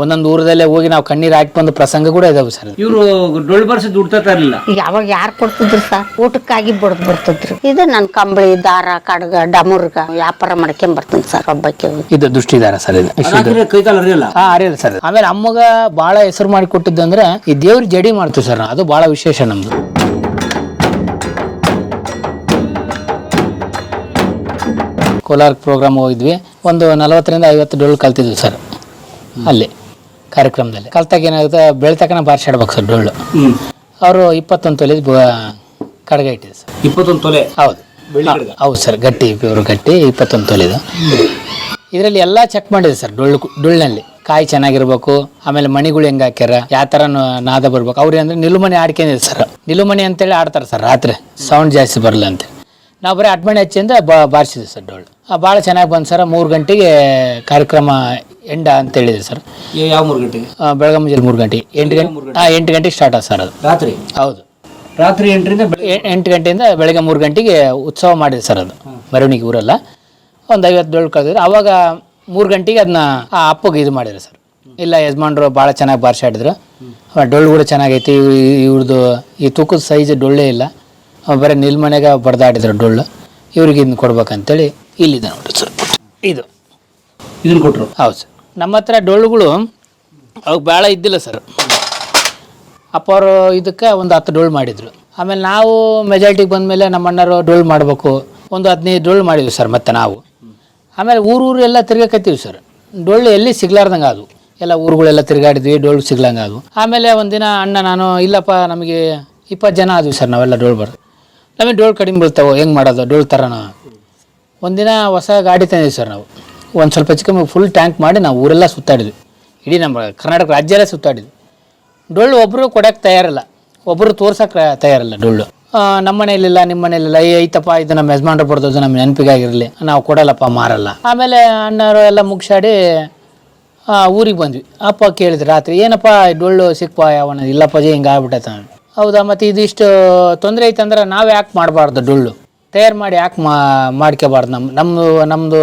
ಒಂದೊಂದು ಊರದಲ್ಲೇ ಹೋಗಿ ನಾವು ಕಣ್ಣೀರು ಹಾಕಿ ಬಂದ ಪ್ರಸಂಗ ಕೂಡ ಇದಾವೆ ಸರ್. ಇವರು ಡೊಳ್ಳು ಬರ್ಸಿ ದುಡ್ತಾ ಇರಲಿಲ್ಲ ಯಾವಾಗ ಯಾರು ಕೊಡ್ತಿದ್ರು ಸರ್? ಊಟಕ್ಕಾಗಿ ಬಡ್ದು ಬರ್ತಿದ್ರು. ಇದು ನನ್ನ ಕಂಬಳಿ ದಾರ ಕಡ್ಗ ಡಮುರ್ಗ ವ್ಯಾಪಾರ ಮಾಡ್ಕೊಂಡ್ ಬರ್ತೀನಿ ಸರ್ ಹಬ್ಬಕ್ಕೆ. ಇದು ದುಷ್ಟಿದಾರ ಸರ್ ಇದು. ಅರಿಯಲ್ಲ ಹಾ ಅರಿಯಲ್ಲ ಸರ್. ಆಮೇಲೆ ಅಮ್ಮಗ ಬಹಳ ಹೆಸರು ಮಾಡಿ ಕೊಟ್ಟಿದ್ದು ಅಂದ್ರೆ ಈ ದೇವ್ರ ಜಡಿ ಮಾಡ್ತೀವಿ ಸರ್ ನಾವು. ಅದು ಬಹಳ ವಿಶೇಷ ನಮ್ದು. ಕೋಲಾರ ಪ್ರೋಗ್ರಾಮ್ ಹೋಗಿದ್ವಿ. ಒಂದು ನಲವತ್ತರಿಂದ ಐವತ್ತು ಡೊಳ್ಳು ಕಲ್ತಿದ್ವಿ ಸರ್. ಅಲ್ಲಿ. ಕಾರ್ಯಕ್ರಮದಲ್ಲಿ. ಕಲ್ತಾಗ ಏನಾಗುತ್ತೆ ಬೆಳ್ತಕ್ಕನ ಬಾರ್ಸಾಡ್ಬೇಕು ಸರ್ ಡೊಳ್ಳು. ಅವರು ಇಪ್ಪತ್ತೊಂದು ತೊಲೆ ಕಡಗ ಇಟ್ಟಿದೆ ಸರ್. ಇಪ್ಪತ್ತೊಂದು ತೊಲೆ? ಹೌದು? ಹೌದು ಸರ್ ಗಟ್ಟಿ ಪ್ಯೂರ್ ಗಟ್ಟಿ ಇಪ್ಪತ್ತೊಂದು ತೊಲೆದು. ಇದರಲ್ಲಿ ಎಲ್ಲ ಚೆಕ್ ಮಾಡಿದೆ ಸರ್ ಡೊಳ್ಳು ಡೊಳ್ಳಿನಲ್ಲಿ. ಕಾಯಿ ಚೆನ್ನಾಗಿರ್ಬೇಕು ಆಮೇಲೆ ಮಣಿಗಳು ಹೆಂಗೆ ಹಾಕ್ಯಾರ ಯಾವ ಥರ ನಾದ ಬರ್ಬೇಕು. ಅವ್ರು ಅಂದ್ರೆ ನಿಲುಮಣಿ ಆಡ್ಕೊಂಡಿದೆ ಸರ್. ನಿಲುಮನೆ ಅಂತೇಳಿ ಆಡ್ತಾರೆ ಸರ್ ರಾತ್ರಿ. ಸೌಂಡ್ ಜಾಸ್ತಿ ಬರಲ್ಲ ಅಂತ ನಾವು ಬರೀ ಅಡ್ಮಣಿ ಹಚ್ಚಿಂದ ಬಾ ಬಾರಿಸಿದ್ವಿ ಸರ್ ಡೊಳ್ಳು. ಭಾಳ ಚೆನ್ನಾಗಿ ಬಂದು ಸರ್. ಮೂರು ಗಂಟೆಗೆ ಕಾರ್ಯಕ್ರಮ ಎಂಡ ಅಂತ ಹೇಳಿದೆ ಸರ್. ಯಾವ ಮೂರು ಗಂಟೆಗೆ? ಬೆಳಗ್ಗೆ ಮುಂಜಾನೆ ಮೂರು ಗಂಟೆ. ಎಂಟು ಗಂಟೆ ಹಾಂ ಎಂಟು ಗಂಟೆಗೆ ಸ್ಟಾರ್ಟ್ ಆಗ ಸರ್ ಅದು. ರಾತ್ರಿ? ಹೌದು. ರಾತ್ರಿ ಎಂಟರಿಂದ ಎಂಟು ಗಂಟೆಯಿಂದ ಬೆಳಗ್ಗೆ ಮೂರು ಗಂಟೆಗೆ ಉತ್ಸವ ಮಾಡಿದೆ ಸರ್ ಅದು. ಮೆರವಣಿಗೆ ಊರೆಲ್ಲ. ಒಂದು ಐವತ್ತು ಡೋಳು ಕಳೆದಿದ್ರು ಅವಾಗ ಮೂರು ಗಂಟೆಗೆ ಅದನ್ನ ಆ ಅಪ್ಪಗೆ ಇದು ಮಾಡಿದ್ರು ಸರ್. ಇಲ್ಲ ಯಜಮಾನ್ರು ಭಾಳ ಚೆನ್ನಾಗಿ ಬಾರಿಸಾಡಿದ್ರು. ಡೊಳ್ಳು ಕೂಡ ಚೆನ್ನಾಗೈತಿ. ಇವ್- ಇವ್ರದ್ದು ಈ ತೂಕದ ಸೈಜ್ ಡೊಳ್ಳೇ ಇಲ್ಲ. ಬರೀ ನಿಲ್ಮನೆಗೆ ಬಡ್ದಾಡಿದ್ರು ಡೊಳ್ಳು. ಇವ್ರಿಗೆ ಇದನ್ನ ಕೊಡ್ಬೇಕಂತೇಳಿ ಇಲ್ಲಿದೆ ನೋಡಿ ಸರ್. ಇದು. ಇದನ್ನ ಕೊಟ್ರು? ಹೌದು ಸರ್. ನಮ್ಮ ಹತ್ರ ಡೊಳ್ಳುಗಳು ಅವಾಗ ಭಾಳ ಇದ್ದಿಲ್ಲ ಸರ್. ಅಪ್ಪ ಅವರು ಇದಕ್ಕೆ ಒಂದು ಹತ್ತು ಡೊಳ್ಳು ಮಾಡಿದರು. ಆಮೇಲೆ ನಾವು ಮೆಜಾರಿಟಿಗೆ ಬಂದಮೇಲೆ ನಮ್ಮ ಅಣ್ಣರು ಡೊಳ್ಳು ಮಾಡಬೇಕು. ಒಂದು ಹದಿನೈದು ಡೊಳ್ಳು ಮಾಡಿದ್ವಿ ಸರ್ ಮತ್ತೆ ನಾವು. ಆಮೇಲೆ ಊರೂರು ಎಲ್ಲ ತಿರ್ಗಾಕತ್ತೀವಿ ಸರ್. ಡೊಳ್ಳು ಎಲ್ಲಿ ಸಿಗ್ಲಾರ್ದಂಗೆ ಅದು ಎಲ್ಲ ಊರುಗಳೆಲ್ಲ ತಿರುಗಾಡಿದ್ವಿ ಡೊಳ್ಳು ಸಿಗ್ಲಂಗೆ ಅದು ಆಮೇಲೆ ಒಂದಿನ ಅಣ್ಣ ನಾನು ಇಲ್ಲಪ್ಪ ನಮಗೆ ಇಪ್ಪತ್ತು ಜನ ಆದ್ವಿ ಸರ್ ನಾವೆಲ್ಲ ಡೊಳ್ಳು ಬರೋದು ನಮಗೆ ಡೊಳ್ಳು ಕಡಿಮೆ ಬೀಳ್ತಾವೆ, ಹೆಂಗೆ ಮಾಡೋದು ಡೊಳ್ಳು ತರೋಣ? ಒಂದಿನ ಹೊಸ ಗಾಡಿ ತಂದಿದ್ವಿ ಸರ್ ನಾವು. ಒಂದು ಸ್ವಲ್ಪ ಚಿಕ್ಕ ಫುಲ್ ಟ್ಯಾಂಕ್ ಮಾಡಿ ನಾವು ಊರೆಲ್ಲ ಸುತ್ತಾಡಿದ್ವಿ. ಇಡೀ ನಮ್ಮ ಕರ್ನಾಟಕ ರಾಜ್ಯ ಎಲ್ಲ ಸುತ್ತಾಡಿದ್ವಿ. ಡೊಳ್ಳು ಒಬ್ಬರು ಕೊಡೋಕ್ಕೆ ತಯಾರಿಲ್ಲ. ಒಬ್ಬರು ತೋರ್ಸೋಕೆ ತಯಾರಿಲ್ಲ ಡೊಳ್ಳು ನಮ್ಮ ಮನೇಲಿಲ್ಲ ನಿಮ್ಮ ಮನೇಲಿಲ್ಲ ಐತಪ್ಪ, ಇದು ನಮ್ಮ ಯಜಮಾನ್ರು ಬರ್ದೋದು ನಮ್ಮ ನೆನಪಿಗಾಗಿರಲಿ. ನಾವು ಕೊಡಲ್ಲಪ್ಪ, ಮಾರಲ್ಲ. ಆಮೇಲೆ ಅಣ್ಣವರು ಎಲ್ಲ ಮುಗಿಸಾಡಿ ಊರಿಗೆ ಬಂದ್ವಿ. ಅಪ್ಪ ಕೇಳಿದ್ರು ರಾತ್ರಿ, ಏನಪ್ಪ ಡೊಳ್ಳು ಸಿಕ್ಪ ಯಾವನ? ಇಲ್ಲಪ್ಪಾಜಿ ಹಿಂಗೆ ಆಗ್ಬಿಟ್ಟೈತೆ. ಹೌದಾ, ಮತ್ತು ಇದಿಷ್ಟು ತೊಂದರೆ ಐತಂದ್ರೆ ನಾವು ಯಾಕೆ ಮಾಡಬಾರ್ದು ಡೊಳ್ಳು? ತಯಾರು ಮಾಡಿ ಯಾಕೆ ಮಾ ಮಾಡ್ಕೋಬಾರ್ದು ನಮ್ಮ ನಮ್ಮದು ನಮ್ಮದು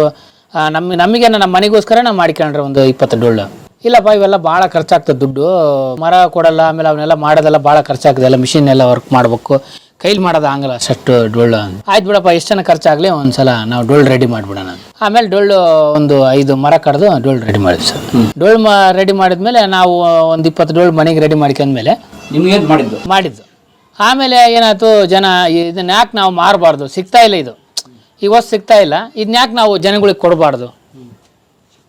ನಮ್ಮ ನಮಗೆ ನಮ್ಮ ಮನೆಗೋಸ್ಕರ ನಾವು ಮಾಡ್ಕೊಂಡ್ರೆ ಒಂದು ಇಪ್ಪತ್ತು ಡೊಳ್ಳು. ಇಲ್ಲಪ್ಪ, ಇವೆಲ್ಲ ಭಾಳ ಖರ್ಚಾಗ್ತದೆ ದುಡ್ಡು. ಮರ ಕೊಡಲ್ಲ, ಆಮೇಲೆ ಅವನ್ನೆಲ್ಲ ಮಾಡೋದೆಲ್ಲ ಭಾಳ ಖರ್ಚಾಗ್ತದೆ, ಎಲ್ಲ ಮಿಷಿನ್ ಎಲ್ಲ ವರ್ಕ್ ಮಾಡಬೇಕು. ಕೈಲಿ ಮಾಡೋದು ಆಗಲ್ಲ ಅಷ್ಟು ಡೊಳ್ಳು ಅಂತ. ಆಯ್ತು ಬಿಡಪ್ಪ ಎಷ್ಟು ಜನ ಖರ್ಚಾಗಲಿ ಒಂದ್ಸಲ ನಾವು ಡೊಳ್ಳು ರೆಡಿ ಮಾಡಿಬಿಡೋಣ. ಆಮೇಲೆ ಡೊಳ್ಳು ಒಂದು ಐದು ಮರ ಕಡ್ದು ಡೊಳ್ಳು ರೆಡಿ ಮಾಡಿದ್ವಿ ಸರ್. ಡೊಳ್ಳು ಮ ರೆಡಿ ಮಾಡಿದ್ಮೇಲೆ ನಾವು ಒಂದು ಇಪ್ಪತ್ತು ಡೊಳ್ಳು ಮನೆಗೆ ರೆಡಿ ಮಾಡ್ಕೊಂಡ್ಮೇಲೆ ನಿಮ್ಗೆ ಮಾಡಿದ್ದು? ಮಾಡಿದ್ದು. ಆಮೇಲೆ ಏನಾಯ್ತು ಜನ ಇದನ್ನ ಯಾಕೆ ನಾವು ಮಾರಬಾರ್ದು? ಸಿಗ್ತಾ ಇಲ್ಲ ಇದು. ಇವತ್ತು ಸಿಗ್ತಾ ಇಲ್ಲ. ಇದನ್ನ ಯಾಕೆ ನಾವು ಜನಗಳಿಗೆ ಕೊಡಬಾರ್ದು?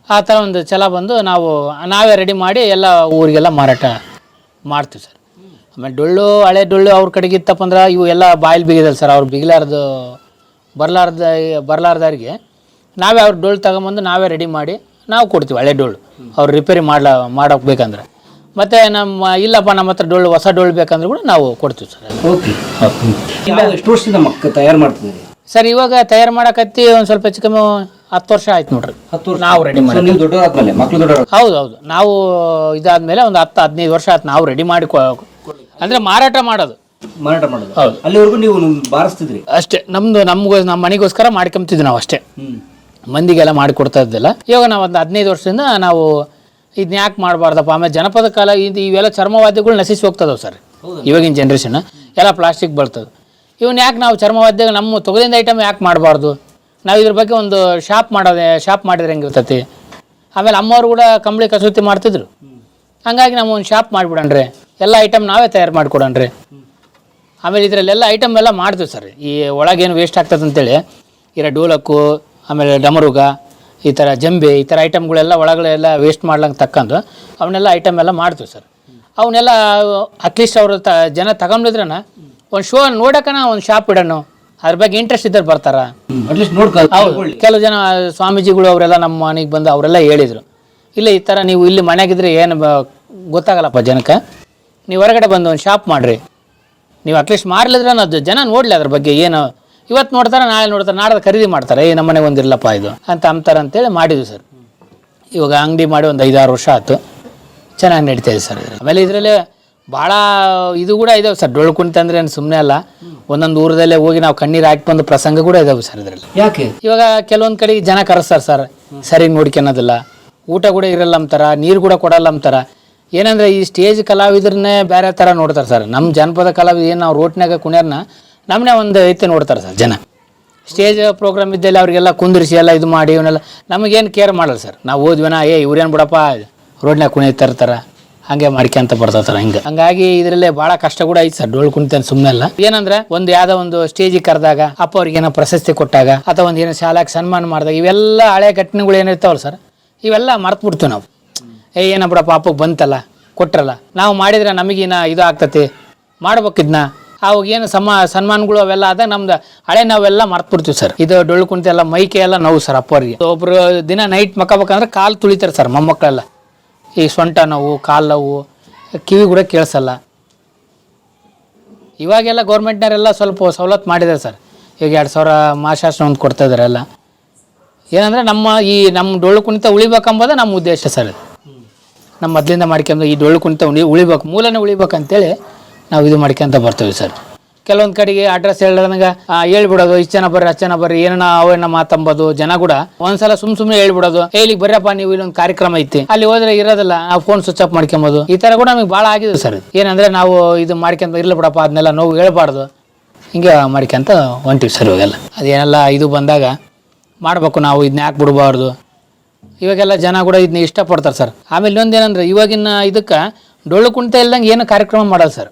ಆ ಥರ ಒಂದು ಛಲ ಬಂದು ನಾವು ನಾವೇ ರೆಡಿ ಮಾಡಿ ಎಲ್ಲ ಊರಿಗೆಲ್ಲ ಮಾರಾಟ ಮಾಡ್ತೀವಿ ಸರ್. ಆಮೇಲೆ ಡೊಳ್ಳು ಹಳೆ ಡೊಳ್ಳು ಅವ್ರ ಕಡೆಗೆ ಇತ್ತಪ್ಪ ಅಂದ್ರೆ ಇವು ಎಲ್ಲ ಬಾಯಿಲಿ ಬಿಗಿದಲ್ಲ ಸರ್ ಅವ್ರು ಬಿಗಿಲಾರ್ದು ಬರಲಾರ್ದ ಬರಲಾರ್ದವ್ರಿಗೆ ನಾವೇ ಅವ್ರ ಡೊಳ್ಳು ತಗೊಂಬಂದು ನಾವೇ ರೆಡಿ ಮಾಡಿ ನಾವು ಕೊಡ್ತೀವಿ ಹಳೆ ಡೊಳ್ಳು. ಅವ್ರು ರಿಪೇರಿ ಮಾಡ್ಲ ಮಾಡೋಕೆ ಬೇಕಂದ್ರೆ. ಮತ್ತು ನಮ್ಮ ಇಲ್ಲಪ್ಪ ನಮ್ಮ ಹತ್ರ ಡೊಳ್ಳು ಹೊಸ ಡೊಳ್ಳು ಬೇಕಂದ್ರೆ ಕೂಡ ನಾವು ಕೊಡ್ತೀವಿ ಸರ್. ಓಕೆ. ಎಷ್ಟು ವರ್ಷದಿಂದ ಮಕ್ಕ ತಯಾರು ಮಾಡ್ತಿದ್ದೀರಿ? ಸರ್ ಇವಾಗ ತಯಾರು ಮಾಡಕತ್ತಿ ಒಂದು ಸ್ವಲ್ಪ ಹೆಚ್ಚು ಕಮ್ಮಿ ಹತ್ತು ವರ್ಷ ಆಯ್ತು ನೋಡ್ರಿ. ಹತ್ತು ವರ್ಷ. ನಾವು ರೆಡಿ ಮಾಡಿ So, ನೀವು ದೊಡ್ಡವರಾದ್ಮೇಲೆ ಮಕ್ಳು ದೊಡ್ಡವರು? ಹೌದು ಹೌದು. ನಾವು ಇದಾದ್ಮೇಲೆ ಒಂದು ಹತ್ತು ಹದಿನೈದು ವರ್ಷ ಆಯ್ತು ನಾವು ರೆಡಿ ಮಾಡಿ ಕೊ- ಅಂದ್ರೆ ಮಾರಾಟ ಮಾಡೋದು. ಮಾರಾಟ ಮಾಡೋದು. ಹೌದು. ಅಲ್ಲಿವರೆಗೂ ನೀವು ಬಾರಿಸ್ತಿದ್ರಿ? ಅಷ್ಟೇ. ನಮ್ದು ನಮ್ಗೋ ನಮ್ಮ ಮನೆಗೋಸ್ಕರ ಮಾಡ್ಕೊಂತಿದ್ವಿ ನಾವು ಅಷ್ಟೇ. ಹ್ಮ್. ಮಂದಿಗೆಲ್ಲ ಮಾಡಿಕೊಡ್ತಾ ಇದ್ದಿಲ್ಲ ಇವಾಗ ನಾವು ಒಂದು ಹದಿನೈದು ವರ್ಷದಿಂದ ನಾವು ಇದನ್ನ ಯಾಕೆ ಮಾಡಬಾರ್ದಪ್ಪ? ಆಮೇಲೆ ಜನಪದ ಕಾಲ ಇದು ಇವೆಲ್ಲ ಚರ್ಮವಾದ್ಯಗಳು ನಶಿಸಿ ಹೋಗ್ತದವು ಸರ್. ಇವಾಗಿನ ಜನ್ರೇಷನ್ ಎಲ್ಲ ಪ್ಲಾಸ್ಟಿಕ್ ಬರ್ತದೆ ಇವನ್ನ ಯಾಕೆ ನಾವು ಚರ್ಮವಾದ್ಯ ನಮ್ಮ ತೊಗದಿಂದ ಐಟಮ್ ಯಾಕೆ ಮಾಡಬಾರ್ದು? ನಾವು ಇದ್ರ ಬಗ್ಗೆ ಒಂದು ಶಾಪ್ ಮಾಡೋದೆ ಶಾಪ್ ಮಾಡಿದ್ರೆ ಹೆಂಗಿರ್ತೈತಿ ಆಮೇಲೆ ಅಮ್ಮವ್ರು ಕೂಡ ಕಂಬಳಿ ಕಸೂತಿ ಮಾಡ್ತಿದ್ರು. ಹಂಗಾಗಿ ನಾವು ಒಂದು ಶಾಪ್ ಮಾಡಿಬಿಡಣ್ರಿ ಎಲ್ಲ ಐಟಮ್ ನಾವೇ ತಯಾರು ಮಾಡಿಕೊಡಣ್ರಿ. ಆಮೇಲೆ ಇದರಲ್ಲೆಲ್ಲ ಐಟಮ್ ಎಲ್ಲ ಮಾಡ್ತೀವಿ ಸರ್. ಈ ಒಳಗೇನು ವೇಸ್ಟ್ ಆಗ್ತದೆ ಅಂತೇಳಿ ಇರೋ ಡೋಲಕ್ಕು ಆಮೇಲೆ ಡಮರುಗ ಈ ಥರ ಜಂಬೆ ಈ ಥರ ಐಟಮ್ಗಳೆಲ್ಲ ಒಳಗಳೆಲ್ಲ ವೇಸ್ಟ್ ಮಾಡ್ಲಂಗೆ ತಕ್ಕಂದು ಅವನ್ನೆಲ್ಲ ಐಟಮ್ ಎಲ್ಲ ಮಾಡ್ತೀವಿ ಸರ್. ಅವನ್ನೆಲ್ಲ ಅಟ್ಲೀಸ್ಟ್ ಅವರು ತ ಜನ ತಗೊಂಡಿದ್ರನ ಒಂದು ಶೋ ನೋಡೋಕನ ಒಂದು ಶಾಪ್ ಇಡೋಣ ಅದ್ರ ಬಗ್ಗೆ ಇಂಟ್ರೆಸ್ಟ್ ಇದ್ದರೆ ಬರ್ತಾರ. ಕೆಲವು ಜನ ಸ್ವಾಮೀಜಿಗಳು ಅವರೆಲ್ಲ ನಮ್ಮ ಮನೆಗೆ ಬಂದು ಅವರೆಲ್ಲ ಹೇಳಿದರು. ಇಲ್ಲ ಈ ಥರ ನೀವು ಇಲ್ಲಿ ಮನೆಗಿದ್ರೆ ಏನು ಗೊತ್ತಾಗಲ್ಲಪ್ಪ ಜನಕ್ಕೆ. ನೀವು ಹೊರಗಡೆ ಬಂದು ಒಂದು ಶಾಪ್ ಮಾಡಿರಿ. ನೀವು ಅಟ್ಲೀಸ್ಟ್ ಮಾರ್ಲಿದ್ರೆ ಅದು ಜನ ನೋಡಲಿ ಅದ್ರ ಬಗ್ಗೆ ಏನು. ಇವತ್ತು ನೋಡ್ತಾರೆ ನಾಳೆ ನೋಡ್ತಾರೆ ನಾಡ್ದು ಖರೀದಿ ಮಾಡ್ತಾರೆ. ಏ ನಮ್ಮ ಮನೆಗೆ ಒಂದಿರಲಪ್ಪ ಇದು ಅಂತ ಅಂತಾರೆ ಅಂತೇಳಿ ಮಾಡಿದ್ವಿ ಸರ್ ಇವಾಗ ಅಂಗಡಿ ಮಾಡಿ ಒಂದು ಐದಾರು ವರ್ಷ ಆಯಿತು ಚೆನ್ನಾಗಿ ನಡೀತಾ ಇದೆ ಸರ್. ಆಮೇಲೆ ಇದರಲ್ಲಿ ಭಾಳ ಇದು ಕೂಡ ಇದಾವೆ ಸರ್ ಡೊಳ್ಳು ಕುಣಿತ ಅಂದ್ರೆ ಏನು ಸುಮ್ಮನೆ ಅಲ್ಲ. ಒಂದೊಂದು ಊರದಲ್ಲೇ ಹೋಗಿ ನಾವು ಕಣ್ಣೀರು ಹಾಕಿ ಬಂದು ಪ್ರಸಂಗ ಕೂಡ ಇದಾವೆ ಸರ್ ಇದರಲ್ಲಿ. ಯಾಕೆ? ಇವಾಗ ಕೆಲವೊಂದು ಕಡೆ ಜನ ಕರೆಸ್ತಾರೆ ಸರ್ ಸರಿ ನೋಡ್ಕೊಳೋದಿಲ್ಲ ಊಟ ಕೂಡ ಇರಲ್ಲ ಅಂತಾರ ನೀರು ಕೂಡ ಕೊಡಲ್ಲ ಅಂತಾರ ಏನಂದ್ರೆ ಈ ಸ್ಟೇಜ್ ಕಲಾವಿದ್ರನ್ನೇ ಬೇರೆ ಥರ ನೋಡ್ತಾರೆ ಸರ್. ನಮ್ಮ ಜನಪದ ಕಲಾವಿದ ಏನು ನಾವು ರೋಟ್ನಾಗ ಕುಣ್ಯಾರನ್ನ ನಮ್ಮನ್ನೇ ಒಂದು ಐತೆ ನೋಡ್ತಾರೆ ಸರ್ ಜನ. ಸ್ಟೇಜ್ ಪ್ರೋಗ್ರಾಮ್ ಇದ್ದಲ್ಲಿ ಅವರಿಗೆಲ್ಲ ಕುಂದಿರಿಸಿ ಎಲ್ಲ ಇದು ಮಾಡಿ ಇವನ್ನೆಲ್ಲ ನಮಗೇನು ಕೇರ್ ಮಾಡಲ್ಲ ಸರ್. ನಾವು ಓದ್ವಿನ ಏ, ಇವ್ರೇನು ಬಿಡಪ್ಪ ರೋಡ್ನಾಗ ಕುಣಿತಾ ಇರ್ತಾರ ಹಂಗೆ ಮಾಡ್ಕೊಂತ ಸರ್ ಹಿಂಗೆ. ಹಂಗಾಗಿ ಇದರಲ್ಲೇ ಭಾಳ ಕಷ್ಟ ಕೂಡ ಐತೆ ಸರ್ ಡೋಳು ಕುಣಿತಾನೆ ಸುಮ್ಮನೆ ಅಲ್ಲ ಏನಂದ್ರೆ ಒಂದು ಯಾವುದೋ ಒಂದು ಸ್ಟೇಜಿಗೆ ಕರೆದಾಗ ಅಪ್ಪ ಅವ್ರಿಗೆ ಏನೋ ಪ್ರಶಸ್ತಿ ಕೊಟ್ಟಾಗ ಅಥವಾ ಒಂದು ಏನೋ ಶಾಲೆಗೆ ಸನ್ಮಾನ ಮಾಡಿದಾಗ ಇವೆಲ್ಲ ಹಳೆ ಘಟನೆಗಳು ಏನಿರ್ತಾವಲ್ಲ ಸರ್, ಇವೆಲ್ಲ ಮರ್ತು ಬಿಡ್ತೀವಿ ನಾವು. ಏ ಏನ ಪಾಪಕ್ಕೆ ಬಂತಲ್ಲ, ಕೊಟ್ರಲ್ಲ. ನಾವು ಮಾಡಿದ್ರೆ ನಮಗಿನ ಇದು ಆಗ್ತತಿ. ಮಾಡ್ಬೇಕಿದ್ನ? ಅವಾಗ ಏನು ಸಮ, ಸನ್ಮಾನಗಳು ಅವೆಲ್ಲ ಆದಾಗ ನಮ್ದು ಹಳೆ ನಾವೆಲ್ಲ ಮರ್ತ್ಬಿಡ್ತೀವಿ ಸರ್. ಇದು ಡೊಳ್ಳು ಕುಣಿತ ಎಲ್ಲ, ಮೈಕೆ ಎಲ್ಲ ನೋವು ಸರ್ ಅಪ್ಪವ್ರಿಗೆ. ಒಬ್ರು ದಿನ ನೈಟ್ ಮಕ್ಕಬೇಕಂದ್ರೆ ಕಾಲು ತುಳಿತಾರೆ ಸರ್ ಮೊಮ್ಮಕ್ಕಳೆಲ್ಲ. ಈ ಸೊಂಟ ನೋವು, ಕಾಲು ನೋವು, ಕಿವಿ ಕೂಡ ಕೇಳಿಸಲ್ಲ. ಇವಾಗೆಲ್ಲ ಗೌರ್ಮೆಂಟ್ನವರೆಲ್ಲ ಸ್ವಲ್ಪ ಸವಲತ್ತು ಮಾಡಿದ್ದಾರೆ ಸರ್. ಈಗ ಎರಡು ಸಾವಿರ ಮಾಸಾಸನ ಒಂದು ಕೊಡ್ತಾ ಇದ್ದಾರೆ ಎಲ್ಲ. ಏನಂದರೆ ನಮ್ಮ ಈ ನಮ್ಮ ಡೊಳ್ಳು ಕುಣಿತ ಉಳಿಬೇಕಂಬೋದೇ ನಮ್ಮ ಉದ್ದೇಶ ಸರ್ ನಮ್ಮ ಮೊದಲಿಂದ ಮಾಡ್ಕೊಂಡು ಈ ಡೊಳ್ಳು ಕುಣಿತ ಉಳಿ ಉಳಿಬೇಕು, ಮೂಲನೇ ಉಳಿಬೇಕಂತೇಳಿ ನಾವು ಇದು ಮಾಡ್ಕೊಂತ ಬರ್ತೇವೆ ಸರ್. ಕೆಲವೊಂದು ಕಡೆಗೆ ಅಡ್ರೆಸ್ ಹೇಳ್ದಂಗೆ ಹೇಳ್ಬಿಡೋದು, ಇಷ್ಟು ಜನ ಬರ್ರಿ, ಅಷ್ಟು ಜನ ಬರ್ರಿ ಏನ ಅವೇನ ಮಾತಂಬೋದು ಜನ ಕೂಡ ಒಂದ್ಸಲ ಸುಮ್ ಸುಮ್ಮನೆ ಹೇಳ್ಬಿಡೋದು ಹೇಳಿ ಬರ್ರಪ್ಪ, ನೀವು ಇಲ್ಲೊಂದು ಕಾರ್ಯಕ್ರಮ ಐತಿ. ಅಲ್ಲಿ ಹೋದ್ರೆ ಇರೋದಿಲ್ಲ, ನಾವು ಫೋನ್ ಸ್ವಿಚ್ ಆಫ್ ಮಾಡ್ಕೊಂಬೋದು. ಈ ಥರ ಕೂಡ ನಮಗೆ ಭಾಳ ಆಗಿದೆ ಸರ್. ಏನಂದ್ರೆ ನಾವು ಇದು ಮಾಡ್ಕೊಂತ ಇರ್ಲಿ ಬಿಡಪ್ಪ ಅದನ್ನೆಲ್ಲ ನೋವು ಹೇಳ್ಬಾರ್ದು. ಹಿಂಗೆ ಮಾಡ್ಕೊಂತ ಹೊಂಟಿವಿ ಸರ್ ಇವಾಗೆಲ್ಲ. ಅದೇನೆಲ್ಲ, ಇದು ಬಂದಾಗ ಮಾಡಬೇಕು ನಾವು, ಇದನ್ನ ಯಾಕೆ ಬಿಡಬಾರ್ದು? ಇವಾಗೆಲ್ಲ ಜನ ಕೂಡ ಇದನ್ನ ಇಷ್ಟಪಡ್ತಾರೆ ಸರ್. ಆಮೇಲೆ ಇನ್ನೊಂದು ಏನಂದ್ರೆ ಇವಾಗಿನ ಇದಕ್ಕೆ ಡೊಳ್ಳು ಕುಣಿತ ಇಲ್ದಂಗೆ ಏನು ಕಾರ್ಯಕ್ರಮ ಮಾಡಲ್ಲ ಸರ್.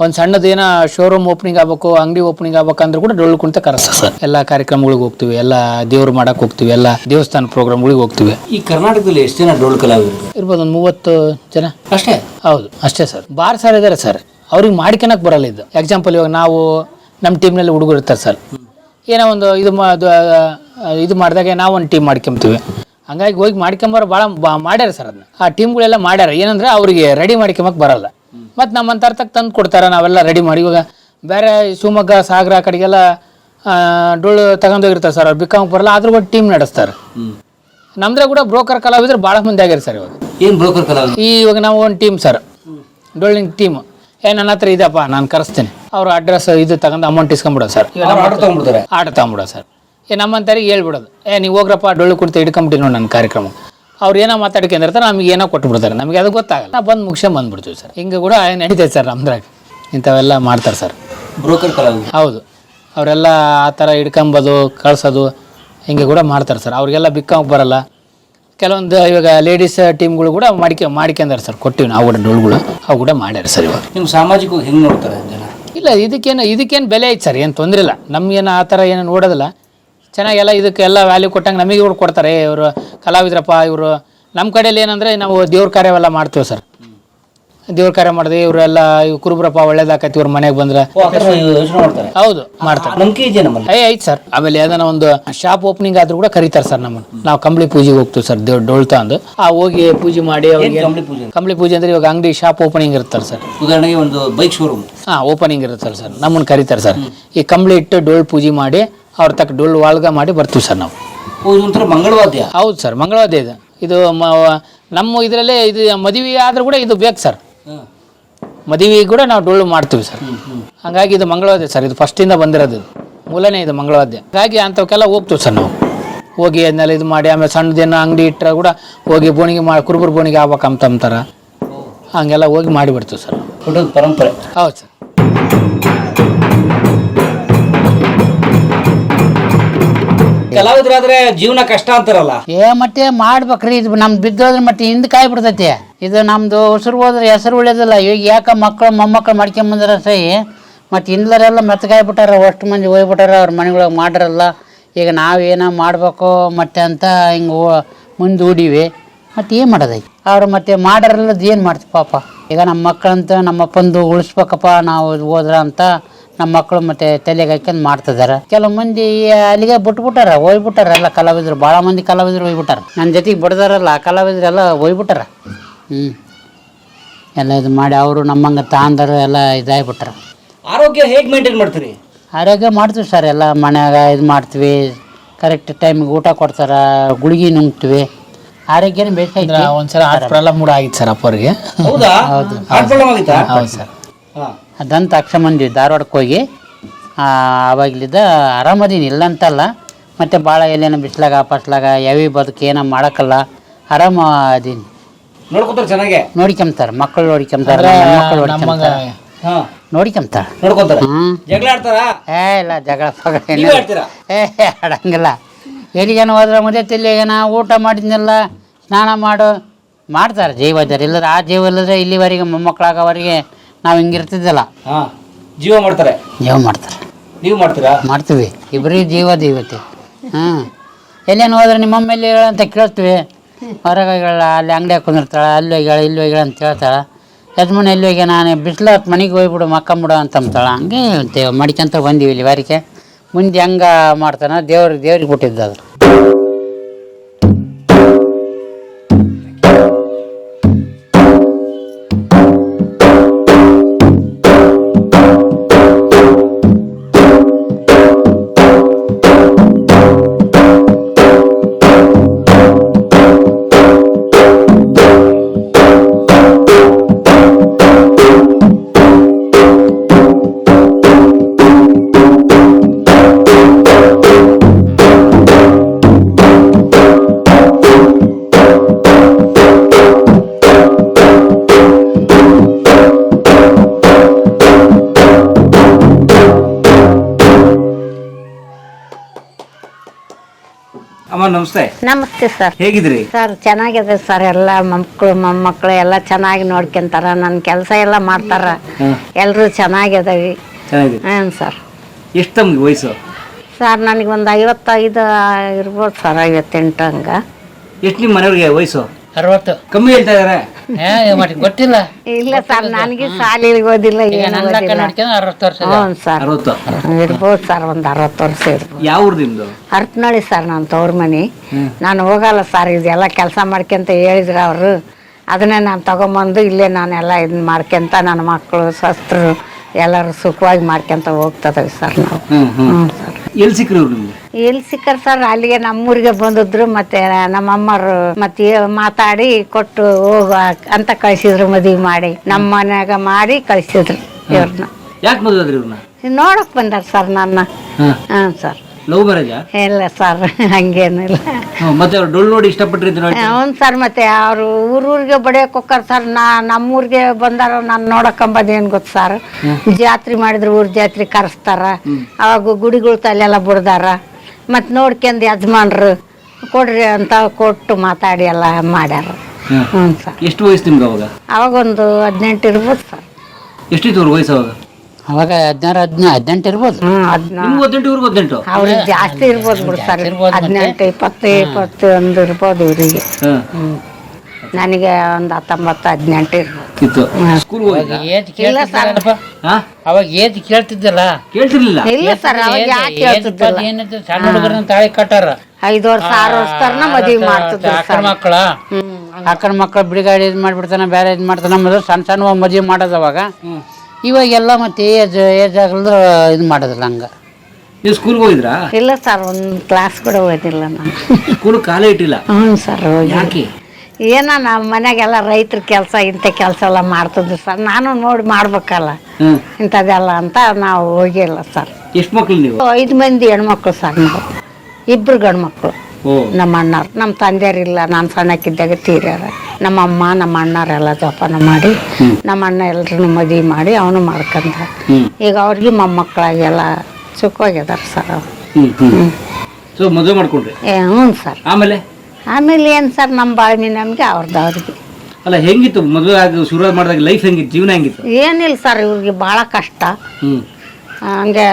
ಒಂದು ಸಣ್ಣದು ಏನೋ ಶೋರೂಮ್ ಓಪನಿಂಗ್ ಆಗ್ಬೇಕು ಅಂಗಡಿ ಓಪನಿಂಗ್ ಆಗ್ಬೇಕಂದ್ರೆ ಕೂಡ ಡೊಳ್ಳು ಕುಣಿತ ಕರೆಸ್ತಾರೆ ಸರ್. ಎಲ್ಲ ಕಾರ್ಯಕ್ರಮಗಳಿಗೆ ಹೋಗ್ತೀವಿ ಎಲ್ಲ ದೇವ್ರು ಮಾಡಕ್ಕೆ ಹೋಗ್ತೀವಿ ಎಲ್ಲ ದೇವಸ್ಥಾನ ಪ್ರೋಗ್ರಾಮ್ಗಳಿಗೆ ಹೋಗ್ತೀವಿ. ಈ ಕರ್ನಾಟಕದಲ್ಲಿ ಎಷ್ಟು ಜನ ಡೊಳ್ಳು ಕಲಾವಿದರು? ಇರ್ಬೋದು ಒಂದು ಮೂವತ್ತು ಜನ. ಅಷ್ಟೇ? ಹೌದು ಅಷ್ಟೇ ಸರ್. ಬಾರ್ ಸರ್ ಇದ್ದಾರೆ ಸರ್. ಅವ್ರಿಗೆ ಮಾಡ್ಕೊಳಕ್ ಬರಲ್ಲ ಇದು. ಎಕ್ಸಾಂಪಲ್ ಇವಾಗ ನಾವು ನಮ್ಮ ಟೀಮ್ನಲ್ಲಿ ಹುಡುಗರು ಇರ್ತಾರೆ ಸರ್. ಏನೋ ಒಂದು ಇದು ಮಾ ಅದು, ಆ, ಇದು ಮಾಡಿದಾಗ ನಾವು ಒಂದು ಟೀಮ್ ಮಾಡ್ಕೊಂತೀವಿ. ಹಂಗಾಗಿ ಹೋಗಿ ಮಾಡ್ಕೊಂಬಾರ ಭಾಳ ಮಾಡ್ಯಾರ ಸರ್ ಅದನ್ನ ಆ ಟೀಮ್ಗಳೆಲ್ಲ ಮಾಡ್ಯಾರ. ಏನಂದ್ರೆ ಅವ್ರಿಗೆ ರೆಡಿ ಮಾಡ್ಕೊಂಬಕ್ ಬರಲ್ಲ. ಮತ್ತು ನಮ್ಮಂತ ಅರ್ಥಕ್ಕೆ ತಂದು ಕೊಡ್ತಾರೆ ನಾವೆಲ್ಲ ರೆಡಿ ಮಾಡಿ. ಇವಾಗ ಬೇರೆ ಶಿವಮೊಗ್ಗ ಸಾಗರ ಆ ಕಡೆಗೆಲ್ಲ ಡೊಳ್ಳು ತಗೊಂಡೋಗಿರ್ತಾರೆ ಸರ್. ಅವ್ರು ಬಿಕಾಮ್ ಬರಲ್ಲ ಆದ್ರೂ ಕೂಡ ಟೀಮ್ ನಡೆಸ್ತಾರೆ. ನಮ್ದ್ರೆ ಕೂಡ ಬ್ರೋಕರ್ ಕಲಾವಿದ್ರು ಭಾಳ ಮಂದಿ ಆಗ್ಯಾರ ಸರ್ ಇವಾಗ. ಏನು ಬ್ರೋಕರ್ ಕಲಾವಿದ ಈ ಇವಾಗ ನಾವು ಒಂದು ಟೀಮ್ ಸರ್. ಡೊಳ್ಳಿನ ಟೀಮ್ ಏ ನನ್ನ ಹತ್ರ ಇದೆಯಪ್ಪ ನಾನು ಕರೆಸ್ತೀನಿ. ಅವ್ರ ಅಡ್ರೆಸ್ ಇದು ತಗೊಂಡು ಅಮೌಂಟ್ ಇಸ್ಕೊಂಬಿಡೋದು ಸರ್. ಆರ್ಡರ್ ತಗೊಂಡ್ಬಿಡ್ತಾರೆ? ಸರ್. ನಮ್ಮಂತರಿಗೆ ಹೇಳ್ಬಿಡೋದು. ಏ ನೀವು ಹೋಗ್ರಪ್ಪ ಡೊಳ್ಳು ಕುಡಿತ ಹಿಡ್ಕೊಂಬಿಟ್ಟು ನೋಡಿ ನನ್ನ ಕಾರ್ಯಕ್ರಮ. ಅವ್ರು ಏನೋ ಮಾತಾಡ್ಕೊಂಡಿರ್ತಾರೆ ನಮಗೆ ಏನೋ ಕೊಟ್ಬಿಡ್ತಾರೆ. ನಮಗೆ ಅದು ಗೊತ್ತಾಗಲ್ಲ. ನಾವು ಬಂದು ಮುಗಿಸ್ಕೊಂಡು ಬಂದ್ಬಿಡ್ತೀವಿ ಸರ್. ಹಿಂಗೆ ಕೂಡ ನಡೀತೈತೆ ಸರ್ ನಮ್ದ್ರಾಗ. ಇಂಥವೆಲ್ಲ ಮಾಡ್ತಾರೆ ಸರ್. ಬ್ರೋಕರ್ ಹೌದು. ಅವರೆಲ್ಲ ಆ ಥರ ಹಿಡ್ಕೊಂಬೋದು ಕಳ್ಸೋದು ಹಿಂಗೆ ಕೂಡ ಮಾಡ್ತಾರೆ ಸರ್. ಅವ್ರಿಗೆಲ್ಲ ಬಿಕ್ಕಂಗೆ ಬರಲ್ಲ. ಕೆಲವೊಂದು ಇವಾಗ ಲೇಡೀಸ್ ಟೀಮ್ಗಳು ಕೂಡ ಮಾಡಿಕೆ ಮಾಡ್ಕೊಂಡಾರೆ ಸರ್. ಕೊಟ್ಟಿವಿ ನಾವು ಕೂಡ ಡೊಳ್ಗಳು. ಅವು ಕೂಡ ಮಾಡ್ಯಾರ ಸರ್ ಇವಾಗ. ನಿಮ್ಮ ಸಾಮಾಜಿಕವಾಗಿ ಹೆಂಗೆ ನೋಡ್ತಾರೆ ಜನ? ಇಲ್ಲ ಇದಕ್ಕೇನು ಇದಕ್ಕೇನು ಬೆಲೆ ಐತೆ ಸರ್. ಏನು ತೊಂದರೆ ಇಲ್ಲ. ನಮ್ಗೇನು ಆ ಥರ ಏನು ನೋಡೋದಿಲ್ಲ. ಚೆನ್ನಾಗೆಲ್ಲ ಇದಕ್ಕೆಲ್ಲ ವ್ಯಾಲ್ಯೂ ಕೊಟ್ಟಂಗೆ ನಮಗೆ ಇವ್ರು ಕೊಡ್ತಾರೆ. ಇವರು ಕಲಾವಿದ್ರಪ್ಪ ಇವರು ನಮ್ಮ ಕಡೆಯಲ್ಲಿ ಏನಂದರೆ ನಾವು ದೇವ್ರ ಕಾರ್ಯವೆಲ್ಲ ಮಾಡ್ತೀವಿ ಸರ್. ದೇವ್ರ ಕಾರ್ಯ ಮಾಡಿದೆ ಇವರೆಲ್ಲ ಇವ್ ಕುರುಬ್ರಪ್ಪ ಒಳ್ಳೇದಾಕೈತಿ ಇವ್ರ ಮನೆಗೆ ಬಂದ್ರೆ. ಹೌದು ಮಾಡ್ತಾರೆ. ಏ ಐತೆ ಸರ್. ಆಮೇಲೆ ಯಾವ್ದಾನ ಒಂದು ಶಾಪ್ ಓಪನಿಂಗ್ ಆದ್ರೂ ಕೂಡ ಕರೀತಾರೆ ಸರ್ ನಮ್ಮನ್ನು ನಾವು ಕಂಬಳಿ ಪೂಜೆಗೆ ಹೋಗ್ತೀವಿ ಸರ್ ದೇವ್ ಡೊಳ್ತಾ ಅಂದು ಆ ಹೋಗಿ ಪೂಜೆ ಮಾಡಿ ಅವ್ರಿಗೆ ಕಂಬಳಿ ಪೂಜೆ? ಅಂದ್ರೆ ಇವಾಗ ಅಂಗಡಿ ಶಾಪ್ ಓಪನಿಂಗ್ ಇರ್ತಾರೆ ಸರ್. ಉದಾಹರಣೆಗೆ ಒಂದು ಬೈಕ್ ಶೋರೂಮ್ ಹಾ ಓಪನಿಂಗ್ ಇರುತ್ತಲ್ಲ ಸರ್. ನಮ್ಮನ್ನು ಕರೀತಾರೆ ಸರ್. ಈ ಕಂಬಳಿ ಇಟ್ಟು ಡೊಳ್ಳು ಪೂಜೆ ಮಾಡಿ ಅವ್ರ ತಕ್ಕ ಡೊಳ್ಳು ವಾಳ್ಗ ಮಾಡಿ ಬರ್ತೀವಿ ಸರ್ ನಾವು. ಒಂಥರ ಮಂಗಳವಾದ್ಯ? ಹೌದು ಸರ್ ಮಂಗಳವಾದ್ಯ ಇದು. ಇದು ಮ- ನಮ್ಮ ಇದರಲ್ಲೇ ಇದು ಮದುವೆ ಆದರೂ ಕೂಡ ಇದು ಬೇಕು ಸರ್. ಮದುವೆ ಕೂಡ ನಾವು ಡೊಳ್ಳು ಮಾಡ್ತೀವಿ ಸರ್. ಹಂಗಾಗಿ ಇದು ಮಂಗಳವಾದ್ಯ ಸರ್ ಇದು ಫಸ್ಟಿಂದ ಬಂದಿರೋದು ಇದು. ಮೂಲನೇ ಇದು ಮಂಗಳವಾದ್ಯ. ಹಾಗಾಗಿ ಅಂಥವಕ್ಕೆಲ್ಲ ಹೋಗ್ತೀವಿ ಸರ್ ನಾವು. ಹೋಗಿ ಅದನ್ನೆಲ್ಲ ಇದು ಮಾಡಿ ಆಮೇಲೆ ಸಣ್ಣದೇನು ಅಂಗಡಿ ಇಟ್ಟರೆ ಕೂಡ ಹೋಗಿ ಬೋಣಿಗೆ ಮಾಡಿ ಕುರುಬರು ಬೋಣಿಗೆ ಆಗ್ಬೇಕಂತಂತಾರೆ ಹಂಗೆಲ್ಲ ಹೋಗಿ ಮಾಡಿಬಿಡ್ತೀವಿ ಸರ್. ದೊಡ್ಡದು ಪರಂಪರೆ. ಹೌದು ಸರ್. ಕಲಾವಿದರಾದ್ರೆ ಜೀವನ ಕಷ್ಟ ಅಂತಾರಲ್ಲ. ಏ ಮತ್ತೆ ಮಾಡ್ಬೇಕ್ರಿ, ಇದು ನಮ್ದು ಬಿದ್ದೋದ್ರೆ ಮತ್ತೆ ಹಿಂದ್ ಕಾಯಿ ಬಿಡ್ತೈತಿ. ಇದು ನಮ್ದು ಉಸಿರು ಹೋದ್ರೆ ಹೆಸರು ಉಳಿಯೋದಿಲ್ಲ. ಈಗ ಯಾಕ ಮಕ್ಕಳು ಮೊಮ್ಮಕ್ಕಳು ಮಾಡ್ಕೊಂಬಂದ್ರ ಸಹಿ ಮತ್ತು ಹಿಂದ್ಲರೆಲ್ಲ ಮೆತ್ತಗಾಯಿ ಬಿಟ್ಟಾರ ಅಷ್ಟು ಮಂದಿ ಹೋಗ್ಬಿಟ್ಟಾರ, ಅವ್ರ ಮನೆಗಳಿಗೆ ಮಾಡ್ರಲ್ಲ. ಈಗ ನಾವೇನೋ ಮಾಡಬೇಕು ಮತ್ತೆ ಅಂತ ಹಿಂಗೆ ಮುಂದೆ ಹೂಡಿವಿ ಮತ್ತೆ ಏನು ಮಾಡೋದೈತಿ? ಅವ್ರು ಮತ್ತೆ ಮಾಡಿರಲ್ಲದ ಏನು ಮಾಡ್ತೀವಿ ಪಾಪ? ಈಗ ನಮ್ಮ ಮಕ್ಕಳಂತ ನಮ್ಮಪ್ಪಂದು ಉಳಿಸ್ಬೇಕಪ್ಪ, ನಾವು ಹೋದ್ರ ಅಂತ ನಮ್ಮ ಮಕ್ಕಳು ಮತ್ತೆ ತಲೆಗೆ ಹಾಕ್ಯಂಡ್ ಮಾಡ್ತಿದ್ದಾರೆ ಕೆಲವು ಮಂದಿ ಅಲ್ಲಿಗೆ ಬಿಟ್ಬಿಟ್ಟಾರ ಹೋಗ್ಬಿಟ್ಟಾರ. ಎಲ್ಲ ಕಲಾವಿದರು ಭಾಳ ಮಂದಿ ಕಲಾವಿದರು ಹೋಗ್ಬಿಟ್ಟಾರ. ನನ್ನ ಜೊತೆಗೆ ಬಿಡ್ದಾರಲ್ಲ ಆ ಕಲಾವಿದರೆಲ್ಲ ಹೋಗ್ಬಿಟ್ಟಾರ. ಹ್ಞೂ ಎಲ್ಲ ಇದು ಮಾಡಿ ಅವರು ನಮ್ಮಂಗೆ ತಾಂದರು ಎಲ್ಲ ಇದಾಗ್ಬಿಟ್ಟಾರ. ಆರೋಗ್ಯ ಹೇಗೆ ಮೇಂಟೈನ್ ಮಾಡ್ತೀರಿ? ಆರೋಗ್ಯ ಮಾಡ್ತೀವಿ ಸರ್ ಎಲ್ಲ ಮನ್ಯಾಗ ಇದು ಮಾಡ್ತೀವಿ. ಕರೆಕ್ಟ್ ಟೈಮಿಗೆ ಊಟ ಕೊಡ್ತಾರ ಗುಳಿಗೆ ನುಂಗ್ತೀವಿ. ಆರೋಗ್ಯನೇ ಬೇಕಾಗಿಲ್ಲ ಒಂದ್ಸಲ ಹಾರ್ಟ್ ಪ್ರಾಬ್ಲಮ್ ಕೂಡ ಆಗಿತ್ತು ಸರ್ ಅಪ್ಪವ್ರಿಗೆ. ಹೌದಾ? ಹೌದು. ಪ್ರಾಬ್ಲಮ್ ಆಗಿತ್ತಾ? ಹೌದು ಸರ್. ಹಾ. ಅದಂತ ಅಕ್ಷಮಂದಿ ಧಾರವಾಡಕ್ಕೆ ಹೋಗಿ ಆವಾಗಲಿದ್ದ ಆರಾಮದೀನಿ ಇಲ್ಲ ಅಂತಲ್ಲ ಮತ್ತು ಭಾಳ ಎಲ್ಲೇನೋ ಬಿಸ್ಲಾಗ ಪಸ್ಲಾಗ ಯಾವಿ ಬದುಕು ಏನೋ ಮಾಡೋಕ್ಕಲ್ಲ ಆರಾಮ ಅದೀನಿ ನೋಡ್ಕೊತಾರೆ ಚೆನ್ನಾಗೆ? ನೋಡ್ಕೊಂತಾರೆ ಮಕ್ಕಳು ನೋಡ್ಕೊಂತಾರೆ ಮಕ್ಕಳು ನಮ್ಮಂಗ ನೋಡ್ಕೊಂತಾರೆ ಹಾ. ನೋಡ್ಕೊಂತಾರೆ ನೋಡ್ಕೊತಾರೆ? ಹ್ಮ್. ಜಗಳ ಆಡ್ತಾರಾ? ಏ ಇಲ್ಲ ಜಗಳ ಪಗಳ ಏ ಆಡಂಗಿಲ್ಲ. ಎಲ್ಲಿಗೇನು ಹೋದ್ರೆ ಮದುವೆ ತಿಲ್ಲಿಗೇನ ಊಟ ಮಾಡಿದ್ನೆಲ್ಲ ಸ್ನಾನ ಮಾಡು. ಮಾಡ್ತಾರೆ ಜೀವ ಇದ್ದಾರೆ ಇಲ್ಲದ್ರೆ ಆ ಜೀವ ಇಲ್ಲದ್ರೆ ಇಲ್ಲಿವರೆಗೆ ಮೊಮ್ಮಕ್ಕಳಾಗೋವರೆಗೆ ನಾವು ಹಿಂಗಿರ್ತಿದ್ದಲ್ಲ ಹಾ ಜೀವ ಮಾಡ್ತಾರೆ. ಜೀವ ಮಾಡ್ತಾರೆ. ನೀವು ಮಾಡ್ತೀರಾ? ಮಾಡ್ತೀವಿ. ಇಬ್ಬರಿಗೆ ಜೀವ ದೇವತೆ. ಹಾಂ. ಎಲ್ಲೇನು ಹೋದ್ರೆ ನಿಮ್ಮ ಹೇಳಂತ ಎಲ್ಲಿ ಹೇಳ ಅಂತ ಕೇಳ್ತೀವಿ. ಹೊರಗೆ ಹೇಳ ಅಲ್ಲಿ ಅಂಗಡಿ ಹಾಕೊಂಡಿರ್ತಾಳೆ ಅಲ್ಲಿ ಹೋಗ್ಯಾಳ ಇಲ್ಲಿ ಹೋಗ್ಯಾಳ ಅಂತ ಹೇಳ್ತಾಳೆ. ಯಜಮಾನ ಎಲ್ಲಿ ಹೋಗ್ಯ ನಾನು ಬಿಸಿಲು ಹೊತ್ತು ಮನೆಗೆ ಹೋಗ್ಬಿಡು ಮಕ್ಕಂಬಿಡು ಅಂತ ಅಂತಾಳೆ ಹಂಗೆ ಮಡಿಕಂತ ಮಾಡ್ಕೊಂತ ಬಂದೀವಿ ಇಲ್ಲಿ ವಾರಿಕೆ. ಮುಂದೆ ಹೆಂಗ ಮಾಡ್ತಾನೆ. ದೇವ್ರಿಗೆ ದೇವ್ರಿಗೆ ಬಿಟ್ಟಿದ್ದು ಅದು ನಮಸ್ತೆ. ನಮಸ್ತೆ ಸರ್. ಹೇಗಿದ್ರಿ? ಸರ್ ಚೆನ್ನಾಗಿದೆ ಸರ್. ಎಲ್ಲ ಮಕ್ಕಳು ಮೊಮ್ಮಕ್ಕಳು ಎಲ್ಲ ಚೆನ್ನಾಗಿ ನೋಡ್ಕೊಂತಾರ. ನನ್ನ ಕೆಲಸ ಎಲ್ಲ ಮಾಡ್ತಾರ. ಎಲ್ಲರೂ ಚೆನ್ನಾಗಿದಾವೆ ಚೆನ್ನಾಗಿದೆ. ಹ್ಞೂ ಸರ್. ಎಷ್ಟು ತಮ್ಗೆ ವಯಸ್ಸು? ಸರ್ ನನಗೆ ಒಂದು ಐವತ್ತೈದು ಇರ್ಬೋದು ಸರ್ ಐವತ್ತೆಂಟು ಹಂಗೆ. ಎಷ್ಟು ನಿಮ್ಮ ಮನೆಯವ್ರಿಗೆ ವಯಸ್ಸು? ಅರವತ್ತು. ಕಮ್ಮಿ ಹೇಳ್ತಾ ಇದಾರೆ. ಏ ಮಾಡಿ ಗೊತ್ತಿಲ್ಲ. ಇಲ್ಲ ಸರ್ ನನಗೆ ಶಾಲೆಗೆ ಓದಿಲ್ಲ ಈಗ ಏನು ನನ್ನ ಓದಿಲ್ಲ ನೋಡ್ಕೊಂಡು ಅರವತ್ತು ವರ್ಷ ಹ್ಞೂ ಸರ್. ಅರವತ್ತು. ಇರ್ಬೋದು ಸರ್ ಒಂದು ಅರವತ್ತು ವರ್ಷ ಇರ್ಬೋದು. ಯಾವ ಊರು ನಿಮ್ದು ಹರಪನಹಳ್ಳಿ ಸರ್ ನನ್ನ ತವ್ರ ಮನೆ. ನಾನು ಹೋಗಲ್ಲ ಸರ್ ಇದೆಲ್ಲ ಕೆಲಸ ಮಾಡ್ಕೊಂತ ಹೇಳಿದ್ರು ಅವರು. ಅದನ್ನೇ ನಾನು ತಗೊಂಬಂದು ಇಲ್ಲೇ ನಾನೆಲ್ಲ ಇದನ್ನ ಮಾಡ್ಕೊಂತ ನನ್ನ ಮಕ್ಕಳು ಶಸ್ತ್ರು ಎಲ್ಲರೂ ಸುಖವಾಗಿ ಮಾಡ್ಕೊಂತ ಹೋಗ್ತದವಿ ಸರ್ ನಾವು. ಹ್ಞೂ ಸರ್. ಎಲ್ಲಿ ಸಿಕ್ಕರು ನಿಮ್ಗೆ? ಎಲ್ಲಿ ಸಿಕ್ಕರ್ ಸರ್ ಅಲ್ಲಿಗೆ ನಮ್ಮೂರಿಗೆ ಬಂದಿದ್ರು ಮತ್ತೆ ನಮ್ಮ ಅಮ್ಮರು ಮತ್ತೆ ಮಾತಾಡಿ ಕೊಟ್ಟು ಹೋಗ ಅಂತ ಕಳ್ಸಿದ್ರು ಮದುವೆ ಮಾಡಿ ನಮ್ಮ ಮನ್ಯಾಗ ಮಾಡಿ ಕಳ್ಸಿದ್ರು ಇವ್ರನ್ನ. ಯಾಕೆ ಮದುವೆ ಇವ್ರನ್ನ? ನೋಡಕ್ ಬಂದಾರ ಸರ್ ನನ್ನ. ಹಾ ಹ್ಞೂ ಸರ್. ಲವ್ ಮ್ಯಾರೇಜಾ ಇಲ್ಲ ಸರ್ ಹಂಗೇನಿಲ್ಲ. ಮತ್ತೆ ಅವ್ರು ಡೊಳ್ಳು ನೋಡಿ ಸರ್ ಮತ್ತೆ ಅವರು ಊರೂರಿಗೆ ಬಡಿಯಕ್ಕೆ ಹೋಗ್ತಾರ ಸರ್ ನಾ ನಮ್ಮೂರಿಗೆ ಬಂದಾರ ನಾನು ನೋಡಕ್ಕಂಬದ್ ಏನ್ ಗೊತ್ತು ಸರ್ ಜಾತ್ರೆ ಮಾಡಿದ್ರು ಊರ್ ಜಾತ್ರೆ ಕರೆಸ್ತಾರ. ಅವಾಗ ಗುಡಿಗಳು ತಲೆಲ್ಲ ಬಿಡ್ದಾರ. ಮತ್ತು ನೋಡ್ಕೊಂಡ್ ಯಜಮಾನ್ರು ಕೊಡ್ರಿ ಅಂತ ಕೊಟ್ಟು ಮಾತಾಡಿ ಎಲ್ಲ ಮಾಡ್ಯಾರ. ಹ್ಮ್. ಹ್ಞೂ ಸರ್ ಎಷ್ಟು ವಯಸ್ಸು ನಿಮ್ಗೆ ಅವಾಗ? ಅವಾಗ ಒಂದು ಹದಿನೆಂಟು ಇರ್ಬೋದು ಸರ್ ಎಷ್ಟಿತ್ತು ಅವ್ರ ವಯಸ್ಸು ಅವಾಗ? ಅವಾಗ ಹದಿನಾರು ಹದಿನ ಹದಿನೆಂಟು ಇರ್ಬೋದು. ನಿಮ್ಗೆ ಹದಿನೆಂಟು ಇವ್ರಿಗೆ ಹದಿನೆಂಟು? ಅವ್ರಿಗೆ ಜಾಸ್ತಿ ಇರ್ಬೋದು ಬಿಡ್ತಾರೆ ಸರ್. ಇರ್ಬೋದು ಮತ್ತೆ. ಹದಿನೆಂಟು ಇಪ್ಪತ್ತು ಇಪ್ಪತ್ತು ಒಂದು ಇರ್ಬೋದು ಇವರಿಗೆ. ಹಾ. ನನಗೆ ಒಂದು ಹತ್ತೊಂಬತ್ತು ಹದಿನೆಂಟು ಇರ್ಬೋದು. ಇತ್ತು. ಸ್ಕೂಲ್ ಏನ್ ಏಜ್ ಕೇಳ್ತಿದ್ದಲ್ಲಪ್ಪ ಹಾ? ಅವಾಗ ಏತ್ ಕೇಳ್ತಿದ್ದಲ್ಲ. ಕೇಳ್ತಿರ್ಲಿಲ್ಲ? ಇಲ್ಲ ಸರ್ ಅವಾಗ ಯಾಕೆ ಹೇಳ್ತಿದ್ದಿಲ್ಲ ಏನಿತ್ತು ಸಣ್ಣ ಹುಡುಗರನ್ನ ತಾಳಿ ಕಟ್ಟಾರ. ಐದು ವರ್ಷ ಆರು ವರ್ಷದವ್ರನ್ನ ಮದುವೆ ಮಾಡ್ತಿದ್ರು ಅಕ್ಕನ ಸರ್ ಮಕ್ಕಳ? ಹ್ಮ್. ಅಕ್ಕನ ಮಕ್ಕಳು ಬಿಡಿಗಾಡಿ ಇದು ಮಾಡ್ಬಿಡ್ತಾನೆ ಬೇರೆ ಇದು ಮಾಡ್ತಾನೆ ಮದುವೆ ಸಣ್ಣ ಸಣ್ಣ ಮದುವೆ ಮಾಡೋದು ಅವಾಗ. ಇವಾಗೆಲ್ಲ ಮತ್ತೆ ಏಜ್ ಏಜ್ ಆಗಲ್ದ್ರ ಇದು ಮಾಡೋದಿಲ್ಲ ಹಂಗೆ. ನೀವು ಸ್ಕೂಲ್ಗೆ ಹೋಗಿದ್ರಾ? ಇಲ್ಲ ಸರ್ ಒಂದು ಕ್ಲಾಸ್ ಕೂಡ ಓದಿಲ್ಲ ನಾನು. ಸ್ಕೂಲ್ ಕಾಲೇ ಇಟ್ಟಿಲ್ಲ? ಹ್ಞೂ ಸರ್ ಹೋಗಿ ಯಾಕೆ? ಏನೋ ನಮ್ಮ ಮನೆಗೆಲ್ಲ ರೈತರ ಕೆಲಸ ಇಂಥ ಕೆಲಸ ಎಲ್ಲ ಮಾಡ್ತಿದ್ರು ಸರ್. ನಾನು ನೋಡಿ ಮಾಡ್ಬೇಕಲ್ಲ. ಹ್ಮ್. ಇಂಥದ್ದೆಲ್ಲ ಅಂತ ನಾವು ಹೋಗಿಲ್ಲ ಸರ್. ಎಷ್ಟು ಮಕ್ಳು ನೀವು? ಐದು ಮಂದಿ ಹೆಣ್ಮಕ್ಳು ಸರ್ ನಾವು. ಇಬ್ಬರು ಗಂಡು ಮಕ್ಕಳು ನಮ್ಮ ಅಣ್ಣಾರ ನಮ್ಮ ತಂದೆಯರಿಲ್ಲ ನಾನು ಸಣ್ಣಕ್ಕಿದ್ದಾಗ ತೀರ್ಯಾರ. ನಮ್ಮ ಅಮ್ಮ ನಮ್ಮ ಅಣ್ಣಾರೆಲ್ಲ ಜೋಪಾನ ಮಾಡಿ ನಮ್ಮ ಅಣ್ಣ ಎಲ್ರೂ ಮದುವೆ ಮಾಡಿ ಅವನು ಮಾಡ್ಕಂತ ಈಗ ಅವ್ರಿಗೆ ಮೊಮ್ಮಕ್ಕಳಾಗಿ ಎಲ್ಲ ಸುಖವಾಗಿದಾರ ಸರ್ ಅವ್ರು. ಸೊ ಮದುವೆ ಮಾಡ್ಕೊಂಡ್ರಿ? ಏ ಹ್ಞೂ ಸರ್. ಆಮೇಲೆ? ಆಮೇಲೆ ಏನು ಸರ್ ನಮ್ಮ ಬಾಳ್ಮಿ ನಮಗೆ ಅವ್ರದ್ದು ಅವ್ರಿಗೆ ಅಲ್ಲ ಹೆಂಗಿತ್ತು ಮದುವೆ ಆಗ ಶುರು ಮಾಡಿದಾಗ ಲೈಫ್ ಹೆಂಗಿತ್ತು ಜೀವನ ಹೆಂಗಿತ್ತು? ಏನಿಲ್ಲ ಸರ್ ಇವ್ರಿಗೆ ಭಾಳ ಕಷ್ಟ. ಹಂಗೆ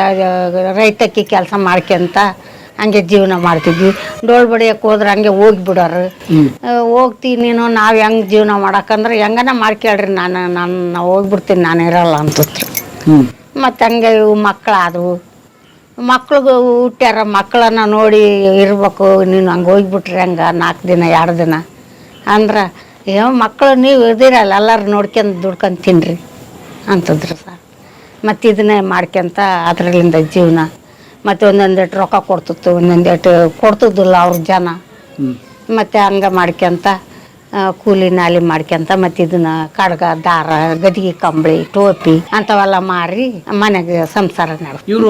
ರೈತಕ್ಕೆ ಕೆಲಸ ಮಾಡ್ಕೊಂತ ಹಂಗೆ ಜೀವನ ಮಾಡ್ತಿದ್ವಿ. ಡೋಳ್ ಬಡಿಯಕ್ಕೆ ಹೋದ್ರೆ ಹಂಗೆ ಹೋಗ್ಬಿಡೋರು ಹೋಗ್ತೀನಿ ನೀನು ನಾವು ಹೆಂಗೆ ಜೀವನ ಮಾಡಕ್ಕಂದ್ರೆ ಹೆಂಗನ ಮಾಡ್ಕೇಳ್ರಿ ನಾನು ನಾನು ಹೋಗ್ಬಿಡ್ತೀನಿ ನಾನು ಇರಲ್ಲ ಅಂತಿದ್ರು. ಮತ್ತು ಹಂಗೆ ಇವು ಮಕ್ಕಳಾದವು ಮಕ್ಳಿಗೆ ಹುಟ್ಟ್ಯಾರ ಮಕ್ಕಳನ್ನ ನೋಡಿ ಇರ್ಬೇಕು ನೀನು ಹಂಗೆ ಹೋಗ್ಬಿಟ್ರಿ ಹಂಗೆ ನಾಲ್ಕು ದಿನ ಎರಡು ದಿನ. ಅಂದ್ರೆ ಏನೋ ಮಕ್ಕಳು ನೀವು ಇದ್ದೀರಲ್ಲ ಎಲ್ಲರೂ ನೋಡ್ಕೊಂಡು ದುಡ್ಕೊಂಡು ತಿನ್ರಿ ಅಂತಂದ್ರು ಸರ್. ಮತ್ತು ಇದನ್ನೇ ಮಾಡ್ಕೊಂತ ಅದರಲ್ಲಿಂದ ಜೀವನ. ಮತ್ತು ಒಂದೊಂದೆಟ್ಟು ರೊಕ್ಕ ಕೊಡ್ತಿತ್ತು ಒಂದೊಂದೇಟು ಕೊಡ್ತಿದ್ದಿಲ್ಲ ಅವ್ರ ಜನ. ಮತ್ತೆ ಹಂಗೆ ಮಾಡ್ಕೊಂತ ಕೂಲಿ ನಾಲಿ ಮಾಡ್ಕೊಂತ ಮತ್ತು ಇದನ್ನ ಕಡ್ಗ ದಾರ ಗದಿಗೆ ಕಂಬಳಿ ಟೋಪಿ ಅಂತವೆಲ್ಲ ಮಾರಿ ಮನೆಗೆ ಸಂಸಾರ ನಡ್ದು ಇವರು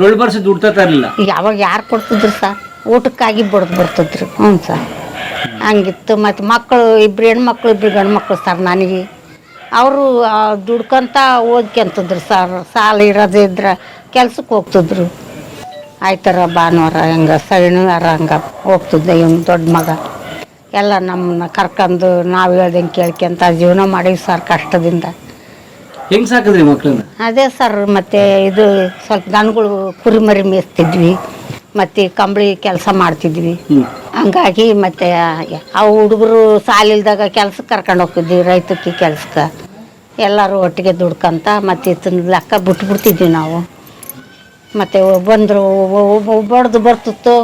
ಡೊಳ್ಳು ಬರ್ಸಿ ದುಡ್ತಾ ಇರ್ಲಿಲ್ಲ ಯಾವಾಗ ಯಾರು ಕೊಡ್ತಿದ್ರು ಸರ್? ಊಟಕ್ಕಾಗಿ ಬಡ್ದು ಬರ್ತಿದ್ರು. ಹ್ಞೂ ಸರ್. ಹಂಗಿತ್ತು. ಮತ್ತು ಮಕ್ಕಳು ಇಬ್ರು ಹೆಣ್ಮಕ್ಳು ಇಬ್ರು ಗಂಡು ಮಕ್ಕಳು ಸರ್ ನನಗೆ. ಅವರು ದುಡ್ಕೊಂತ ಓದ್ಕೊಂತಿದ್ರು ಸರ್. ಸಾಲ ಇರೋದಿದ್ರೆ ಕೆಲ್ಸಕ್ಕೆ ಹೋಗ್ತಿದ್ರು. ಆಯ್ತಾರ ಭಾನುವಾರ ಹೆಂಗೆ ಶನಿವಾರ ಹಂಗೆ ಹೋಗ್ತಿದ್ದೆ ಇವ್ನು ದೊಡ್ಡ ಮಗ. ಎಲ್ಲ ನಮ್ಮನ್ನ ಕರ್ಕೊಂಡು ನಾವು ಹೇಳ್ದಂಗೆ ಕೇಳ್ಕೊಂತ ಜೀವನ ಮಾಡೀವಿ ಸರ್ ಕಷ್ಟದಿಂದ. ಹೆಂಗ್ ಸಾಕಿದ್ರಿ ಮಕ್ಕಳನ್ನ ಅದೇ ಸರ್ ಮತ್ತು ಇದು ಸ್ವಲ್ಪ ದನಗಳು ಕುರಿಮರಿ ಮೇಯಿಸ್ತಿದ್ವಿ ಮತ್ತು ಕಂಬಳಿ ಕೆಲಸ ಮಾಡ್ತಿದ್ವಿ. ಹಂಗಾಗಿ ಮತ್ತು ಆ ಹುಡುಗರು ಸಾಲಿಲ್ದಾಗ ಕೆಲ್ಸಕ್ಕೆ ಕರ್ಕೊಂಡು ಹೋಗ್ತಿದ್ವಿ ರೈತಕ್ಕೆ ಕೆಲ್ಸಕ್ಕೆ. ಎಲ್ಲರೂ ಒಟ್ಟಿಗೆ ದುಡ್ಕಂತ ಮತ್ತೆ ಲೆಕ್ಕ ಬಿಟ್ಬಿಡ್ತಿದ್ವಿ ನಾವು. ಮತ್ತು ಬಂದರು ಬಡ್ದು ಬರ್ತಿತ್ತು.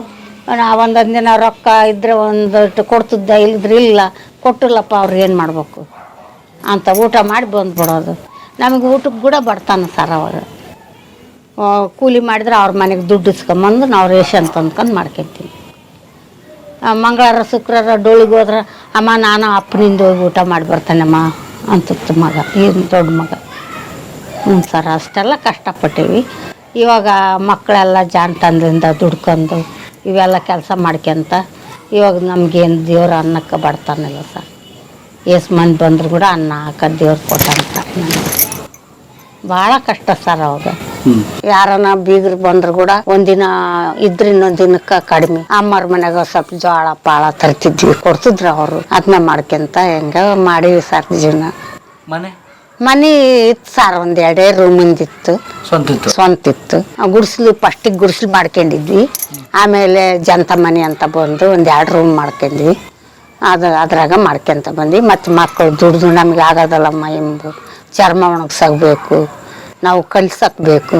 ಒಂದೊಂದು ದಿನ ರೊಕ್ಕ ಇದ್ದರೆ ಒಂದಷ್ಟು ಕೊಡ್ತಿದ್ದ ಇಲ್ಲದ್ರೆ ಇಲ್ಲ. ಕೊಟ್ಟಿಲ್ಲಪ್ಪ ಅವ್ರು ಏನು ಮಾಡಬೇಕು? ಅಂತ ಊಟ ಮಾಡಿ ಬಂದ್ಬಿಡೋದು ನಮಗೆ ಊಟಕ್ಕೆ ಕೂಡ ಬರ್ತಾನೆ ಸರ್ ಅವರು. ಕೂಲಿ ಮಾಡಿದ್ರೆ ಅವ್ರ ಮನೆಗೆ ದುಡ್ಡು ಇಸ್ಕೊಂಬಂದು ನಾವು ರೇಷನ್ ತಂದ್ಕೊಂಡು ಮಾಡ್ಕೊತೀವಿ. ಆ, ಮಂಗಳವಾರ ಶುಕ್ರವಾರ ಡೋಳಿಗೆ ಹೋದ್ರೆ ಅಮ್ಮ ನಾನು ಅಪ್ಪನಿಂದ ಹೋಗಿ ಊಟ ಮಾಡಿ ಬರ್ತಾನಮ್ಮ ಅಂತಿತ್ತು ಮಗ. ಏನು ದೊಡ್ಡ ಮಗ. ಹ್ಞೂ ಸರ್ ಅಷ್ಟೆಲ್ಲ ಕಷ್ಟಪಟ್ಟೀವಿ. ಇವಾಗ ಮಕ್ಕಳೆಲ್ಲ ಜಾಣತನದಿಂದ ದುಡ್ಕೊಂಡು ಇವೆಲ್ಲ ಕೆಲಸ ಮಾಡ್ಕೊಂತ ಇವಾಗ ನಮಗೇನು ದೇವ್ರ ಅನ್ನಕ್ಕೆ ಬಡ್ತಾನಿಲ್ಲ ಸರ್. ಎಷ್ಟು ಮಂದಿ ಬಂದರೂ ಕೂಡ ಅನ್ನ ಹಾಕ ದೇವ್ರು ಕೊಟ್ಟಂತ ಭಾಳ ಕಷ್ಟ ಸರ್ ಅವಾಗ. ಯಾರನ್ನ ಬೀಗರು ಬಂದ್ರು ಕೂಡ ಒಂದಿನ ಇದ್ರ ಇನ್ನೊಂದ್ ದಿನಕ್ಕ ಕಡಿಮೆ. ಅಮ್ಮರ ಮನ್ಯಾಗ ಸ್ವಲ್ಪ ಜೋಳ ಪಾಳ ತರ್ತಿದ್ವಿ. ಕೊಡ್ತಿದ್ರು ಅವರು. ಅದನ್ನ ಮಾಡ್ಕೊಂತ ಹೆಂಗ ಮಾಡಿವಿ ಸರ್ ಜೀವನ. ಮನೆ? ಮನೆ ಇತ್ತು ಸಾರ್ ಒಂದ್ ಎರಡೇ ರೂಮ್ ಇತ್ತು ಸ್ವಂತ ಇತ್ತು. ಸ್ವಂತ ಇತ್ತು. ಗುಡಿಸ್ಲು ಫಸ್ಟಿಗೆ ಗುಡಿಸ್ಲು ಮಾಡ್ಕೊಂಡಿದ್ವಿ. ಆಮೇಲೆ ಜಂತ ಮನೆ ಅಂತ ಬಂದು ಒಂದ್ ಎರಡು ರೂಮ್ ಮಾಡ್ಕೊಂಡ್ವಿ. ಅದು ಅದ್ರಾಗ ಮಾಡ್ಕೊಂತ ಬಂದ್ವಿ. ಮತ್ತು ಮಕ್ಕಳು ದುಡ್ದು ನಮಗೆ ಆಗೋದಲ್ಲಮ್ಮ ಎಂಬು ಚರ್ಮ ಒಣಗ್ಸಬೇಕು ನಾವು ಕಲ್ಸಕ್ಬೇಕು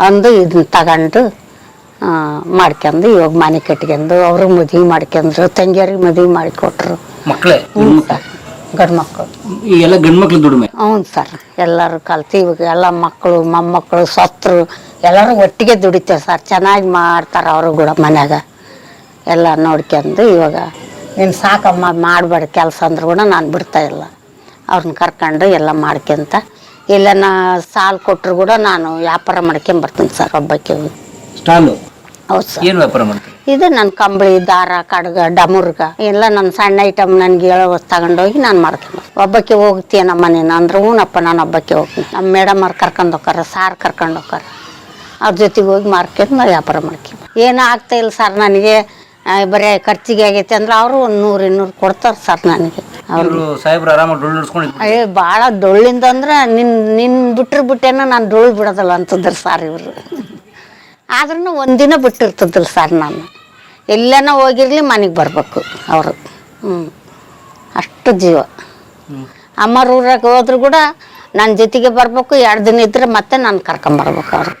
ಅಂದು ಇದನ್ನ ತಗೊಂಡು ಆ, ಮಾಡ್ಕೊಂಡು ಇವಾಗ ಮನೆ ಕಟ್ಕೊಂಡು ಅವರು ಮದುವೆ ಮಾಡ್ಕೊಂಡ್ರು ತಂಗಿಯರಿಗೆ ಮದುವೆ ಮಾಡಿಕೊಟ್ರು. ಮಕ್ಕಳೇ ಸರ್. ಗಂಡು ಮಕ್ಕಳು ಈ ಎಲ್ಲ ಗಂಡು ಮಕ್ಳು ದುಡಿಮೆ. ಹ್ಞೂ ಸರ್ ಎಲ್ಲರೂ ಕಲ್ತು ಇವಾಗ ಎಲ್ಲ ಮಕ್ಕಳು ಮೊಮ್ಮಕ್ಕಳು ಸತ್ರು ಎಲ್ಲರೂ ಒಟ್ಟಿಗೆ ದುಡಿತೇವೆ ಸರ್. ಚೆನ್ನಾಗಿ ಮಾಡ್ತಾರೆ ಅವರು ಕೂಡ ಮನ್ಯಾಗ. ಎಲ್ಲ ನೋಡ್ಕೊಂಡು ಇವಾಗ ನೀನು ಸಾಕಮ್ಮ ಮಾಡಬೇಡ ಕೆಲಸ ಅಂದ್ರು ಕೂಡ ನಾನು ಬಿಡ್ತಾ ಇಲ್ಲ. ಅವ್ರನ್ನ ಕರ್ಕೊಂಡು ಎಲ್ಲ ಮಾಡ್ಕೊಂತ. ನಾ ಸಾಲು ಕೊಟ್ಟರು ಕೂಡ ನಾನು ವ್ಯಾಪಾರ ಮಾಡ್ಕೊಂಬರ್ತೀನಿ ಸರ್ ಒಬ್ಬಕ್ಕೆ ಸ್ಟಾಲು? ಹೌದು ಸರ್. ಏನ್ ವ್ಯಾಪಾರ ಮಾಡ್ತೀರಿ? ಇದು ನನ್ನ ಕಂಬಳಿ ದಾರ ಕಡ್ಗ ಡಮುರ್ಗ ಎಲ್ಲ ನನ್ನ ಸಣ್ಣ ಐಟಮ್ ನನಗೆ ಹೇಳೋ ತಗೊಂಡೋಗಿ ನಾನು ಮಾಡ್ತೀನಿ ಒಬ್ಬಕ್ಕೆ ಹೋಗ್ತೀಯನಮ್ಮ ನೀನು ಅಂದ್ರೆ ಹ್ಞೂನಪ್ಪ ನಾನು ಒಬ್ಬಕ್ಕೆ ಹೋಗ್ತೀನಿ. ನಮ್ಮ ಮೇಡಮ್ ಅವ್ರು ಕರ್ಕೊಂಡು ಹೋಗಾರ ಸಾರ್ ಕರ್ಕೊಂಡು ಹೋಗಾರ ಅವ್ರ ಜೊತೆಗೆ ಹೋಗಿ ಮಾರ್ಕೆಟ್ ನಾವು ವ್ಯಾಪಾರ ಮಾಡ್ತೀನಿ. ಏನೂ ಆಗ್ತಾ ಇಲ್ಲ ಸರ್ ನನಗೆ. ಆ, ಬರೀ ಖರ್ಚಿಗೆ ಆಗೈತೆ ಅಂದ್ರೆ ಅವರು ಒಂದು ನೂರು ಇನ್ನೂರು ಕೊಡ್ತಾರೆ ಸರ್ ನನಗೆ. ಅವ್ರು ಇವರು ಸಾಹೇಬ್ರು ಆರಾಮಾಗಿ ಡೊಳ್ಳು ನುಡ್ಸ್ಕೊಂಡಿದ್ರು ಅಯ್ಯ ಭಾಳ ಡೊಳ್ಳಿಂದ ಅಂದ್ರೆ ನಿನ್ ನಿನ್ನ ಬಿಟ್ರೆ ಬಿಟ್ಟೇನೋ ನಾನು ಡೊಳ್ಳು ಬಿಡೋದಲ್ಲ ಅಂತಂದ್ರೆ ಸರ್ ಇವರು. ಆದ್ರೂ ಒಂದಿನ ಬಿಟ್ಟಿರ್ತದಿಲ್ಲ ಸರ್ ನಾನು. ಎಲ್ಲನ ಹೋಗಿರ್ಲಿ ಮನೆಗೆ ಬರಬೇಕು ಅವರು. ಹ್ಞೂ ಅಷ್ಟು ಜೀವ. ಅಮ್ಮರ ಊರಾಗ ಹೋದ್ರು ಕೂಡ ನನ್ನ ಜೊತೆಗೆ ಬರಬೇಕು ಎರಡು ದಿನ ಇದ್ರೆ ಮತ್ತೆ ನಾನು ಕರ್ಕೊಂಬರ್ಬೇಕು ಅವರು.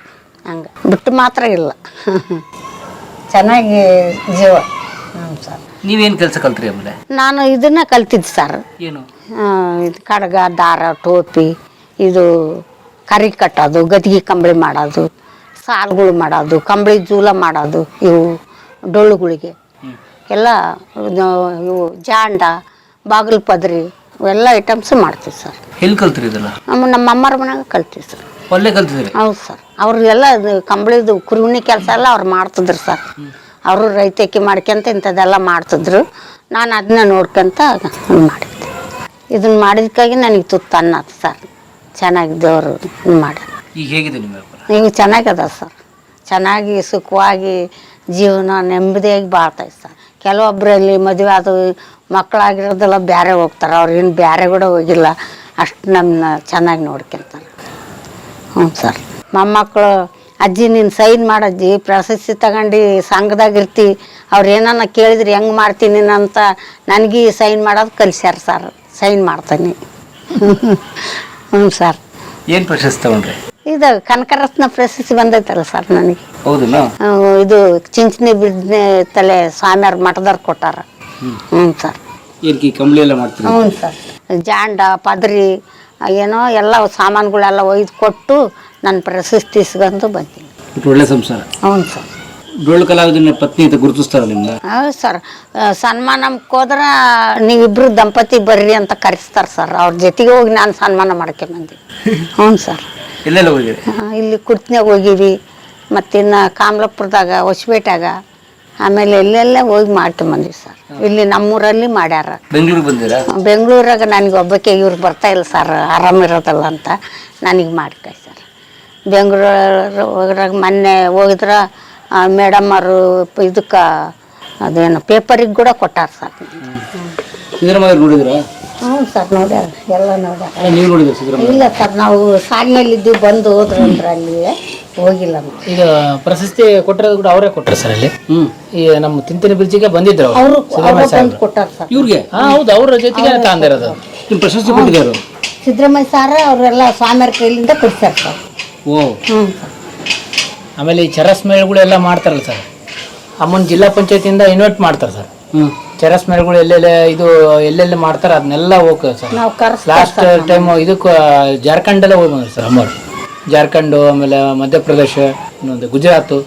ಹಂಗೆ. ಬಿಟ್ಟು ಮಾತ್ರ ಇಲ್ಲ. ಚೆನ್ನಾಗಿ ಜೀವ. ಹ್ಞೂ ಸರ್. ನೀವೇನ್ ಕೆಲಸ ಕಲ್ತ್ರಿ ಆಮೇಲೆ? ನಾನು ಇದನ್ನ ಕಲ್ತಿದ್ದೆ ಸರ್. ಏನು? ಆ, ಇದು ಕಡಗ ದಾರ ಟೋಪಿ ಇದು ಕರಿ ಕಟ್ಟೋದು ಗದ್ಗೆ ಕಂಬಳಿ ಮಾಡೋದು. ಸಾಲುಗಳು ಮಾಡೋದು ಕಂಬಳಿ ಜೂಲ ಮಾಡೋದು ಇವು ಡೊಳ್ಳುಗಳಿಗೆ. ಎಲ್ಲ ಇವು ಜಾಂಡ ಬಾಗಿಲು ಪದ್ರಿ ಇವೆಲ್ಲ ಐಟಮ್ಸ್ ಮಾಡ್ತೀವಿ ಸರ್. ಎಲ್ಲಿ ಕಲ್ತ್ರಿ ಇದೆಲ್ಲ? ನಮ್ಮ ನಮ್ಮ ಅಮ್ಮರ ಮನೆಯಾಗ ಕಲ್ತೀವಿ ಸರ್. ಒಳ್ಳೆ ಕಲ್ತಿದ್ರಿ ಹೌದು ಸರ್. ಅವ್ರು ಎಲ್ಲ ಇದು ಕಂಬಳಿದು ಕುರುಣಿ ಕೆಲಸ ಎಲ್ಲ ಅವ್ರು ಮಾಡ್ತಿದ್ರು ಸರ್. ಅವರು ರೈತಕ್ಕೆ ಮಾಡ್ಕೊಂತ ಇಂಥದ್ದೆಲ್ಲ ಮಾಡ್ತಿದ್ರು. ನಾನು ಅದನ್ನ ನೋಡ್ಕೊಂತ ಮಾಡಿದ್ದೆ. ಇದನ್ನ ಮಾಡಿದಕ್ಕಾಗಿ ನನಗೆ ತುತ್ತು ಅನ್ನತ್ತು ಸರ್. ಚೆನ್ನಾಗಿ ದೇವರು ಇದು ಮಾಡಿ ಈಗ ಹೇಗಿದೆ ನಿಮ್ಮ ವ್ಯಾಪಾರ ಈಗ ಚೆನ್ನಾಗದ ಸರ್. ಚೆನ್ನಾಗಿ ಸುಖವಾಗಿ ಜೀವನ ನೆಮ್ಮದಿಯಾಗಿ ಬಾಳ್ತೈತೆ ಸರ್. ಕೆಲವೊಬ್ಬರಲ್ಲಿ ಮದುವೆ ಅದು ಮಕ್ಕಳಾಗಿರೋದೆಲ್ಲ ಬೇರೆ ಹೋಗ್ತಾರೆ. ಅವ್ರು ಏನು ಬೇರೆ ಕೂಡ ಹೋಗಿಲ್ಲ. ಅಷ್ಟು ನಮ್ಮನ್ನ ಚೆನ್ನಾಗಿ ನೋಡ್ಕೊಂತಾರೆ. ಹ್ಞೂ ಸರ್. ಮೊಮ್ಮಕ್ಕಳು, ಅಜ್ಜಿ ನೀನು ಸೈನ್ ಮಾಡಜ್ಜಿ ಪ್ರಶಸ್ತಿ ತಗೊಂಡು ಸಂಘದಾಗ ಇರ್ತಿ. ಅವ್ರು ಏನನ್ನ ಕೇಳಿದ್ರೆ ಹೆಂಗೆ ಮಾಡ್ತೀನಿ ಅಂತ ನನಗೆ ಸೈನ್ ಮಾಡೋದು ಕಲಿಸ್ಯಾರ ಸರ್. ಸೈನ್ ಮಾಡ್ತೀನಿ. ಹ್ಞೂ ಸರ್. ಏನ್ ಪ್ರಶಸ್ತಿ ತಗೊಂಡ್ರಿ? ಇದು ಕನಕರತ್ನ ಪ್ರಶಸ್ತಿ ಬಂದೈತಲ್ಲ ಸರ್ ನನಗೆ. ಆ, ಇದು ಚಿಂಚಣಿ ಬಿಡ್ನೆ ತಲೆ ಸ್ವಾಮಿಯವ್ರ ಮಠದವ್ರು ಕೊಟ್ಟಾರ. ಹ್ಞೂ ಸರ್. ಏನ್ಕಿ ಕಂಬಳಿ ಎಲ್ಲ ಮಾಡ್ತೀರಿ? ಹ್ಞೂ ಸರ್. ಜಾಂಡ ಪದ್ರಿ ಏನೋ ಎಲ್ಲ ಸಾಮಾನುಗಳೆಲ್ಲ ಒಯ್ದು ಕೊಟ್ಟು ನಾನು ಪ್ರಶಸ್ತಿ ಇಸ್ಕೊಂಡು ಬಂದೀನಿ. ಒಟ್ಟು ಒಳ್ಳೆ ಸಂಸಾರ. ಹ್ಞೂ ಸರ್. ಡೊಳ್ಳು ಕಲಾವಿದನ ಪತ್ನಿ ಅಂತ ಗುರುತಿಸ್ತಾರ ಹೌದು ಸರ್. ಸನ್ಮಾನಕ್ಕೆ ಹೋದ್ರೆ ನೀವಿಬ್ರು ದಂಪತಿ ಬರ್ರಿ ಅಂತ ಕರೆಸ್ತಾರೆ ಸರ್. ಅವ್ರ ಜೊತೆಗೆ ಹೋಗಿ ನಾನು ಸನ್ಮಾನ ಮಾಡ್ಕೊಂಬಂದಿ ಹ್ಞೂ ಸರ್. ಎಲ್ಲೆಲ್ಲ ಹೋಗಿರಿ? ಆ, ಇಲ್ಲಿ ಕುರ್ತಿನಾಗ ಹೋಗಿವಿ. ಮತ್ತಿನ್ನು ಕಾಮ್ಲಪುರದಾಗ ಹೊಸಪೇಟ್ಯಾಗ. ಆಮೇಲೆ ಎಲ್ಲೆಲ್ಲ ಹೋಗಿ ಮಾಡ್ಕೊಂಬಂದ್ವಿ ಸರ್. ಇಲ್ಲಿ ನಮ್ಮೂರಲ್ಲಿ ಮಾಡ್ಯಾರ. ಬೆಂಗಳೂರಿಗೆ ಬಂದಿರಾ? ಬೆಂಗಳೂರಾಗ ನನಗೆ ಒಬ್ಬಕ್ಕೆ ಇವ್ರು ಬರ್ತಾ ಇಲ್ಲ ಸರ್. ಆರಾಮಿರೋದಲ್ಲ ಅಂತ. ನನಗೆ ಮಾಡ್ಕೈ ಸರ್. ಬೆಂಗಳೂರಾಗ ಮೊನ್ನೆ ಹೋಗಿದ್ರೆ ಮೇಡಮ್ ಅವರು ಇದಕ್ಕೆ ಅದೇನು ಪೇಪರಿಗೆ ಕೂಡ ಕೊಟ್ಟಾರ ಸರ್. ಸಿದ್ದರಾಮಯ್ಯ ನೋಡಿದ್ರಾ? ಹ್ಞೂ ಸರ್ ನೋಡ್ಯಾರ ಎಲ್ಲ ನೋಡ್ಯಾರ. ನೀವು ನೋಡಿದ್ರ ಸಿದ್ದರಾಮಯ್ಯ? ಇಲ್ಲ ಸರ್ ನಾವು ಸಾಲಿನಲ್ಲಿದ್ದು ಬಂದು ಹೋದ್ರಂದ್ರೆ ಅಲ್ಲಿ ಹೋಗಿಲ್ಲ ನಾವು. ಈಗ ಪ್ರಶಸ್ತಿ ಕೊಟ್ಟಿರೋದು ಕೂಡ ಅವರೇ ಕೊಟ್ಟರು ಸರ್ ಅಲ್ಲಿ. ಈ ನಮ್ಮ ತಿಂತಿನ ಬ್ರಿಡ್ಜಿಗೆ ಬಂದಿದ್ರು ಅವರು. ಅವರು ಬಂದು ಕೊಟ್ಟಾರ ಸರ್. ಇವ್ರಿಗೆ? ಹಾ ಹೌದು ಅವ್ರ ಜೊತೆಗೆ ತಂದಿರೋದು ನಿಮ್ ಪ್ರಶಸ್ತಿ ಕೊಟ್ಟಿದ್ದಾರೆ ಸಿದ್ದರಾಮಯ್ಯ ಸಾರ ಅವರೆಲ್ಲ ಸ್ವಾಮಿಯರ ಕೈಲಿಂದ ಕೊಡ್ತಾರೆ ಸರ್. ಓ. ಹ್ಞೂ ಸರ್. ಆಮೇಲೆ ಈ ಚರಸ್ ಮೇಳಗಳು ಎಲ್ಲ ಮಾಡ್ತಾರಲ್ಲ ಸರ್. ಅಮ್ಮನ ಜಿಲ್ಲಾ ಪಂಚಾಯತಿಯಿಂದ ಇನ್ವೈಟ್ ಮಾಡ್ತಾರೆ ಸರ್. ಹ್ಮ್. ಚರಸ್ ಮೇಳಗಳು ಎಲ್ಲೆಲ್ಲ ಇದು ಎಲ್ಲೆಲ್ಲಿ ಮಾಡ್ತಾರೆ ಅದನ್ನೆಲ್ಲ ಹೋಗ್ತದೆ ಸರ್. ನಾವು ಕರೆಸ್ ಲಾಸ್ಟ್ ಟೈಮ್ ಇದಕ್ಕೆ ಜಾರ್ಖಂಡೆಲ್ಲ ಹೋಗಿ ಬಂದ್ರು ಸರ್. ಅಮ್ಮವ್ರು. ಜಾರ್ಖಂಡು ಆಮೇಲೆ ಮಧ್ಯಪ್ರದೇಶ ಇನ್ನೊಂದು ಗುಜರಾತು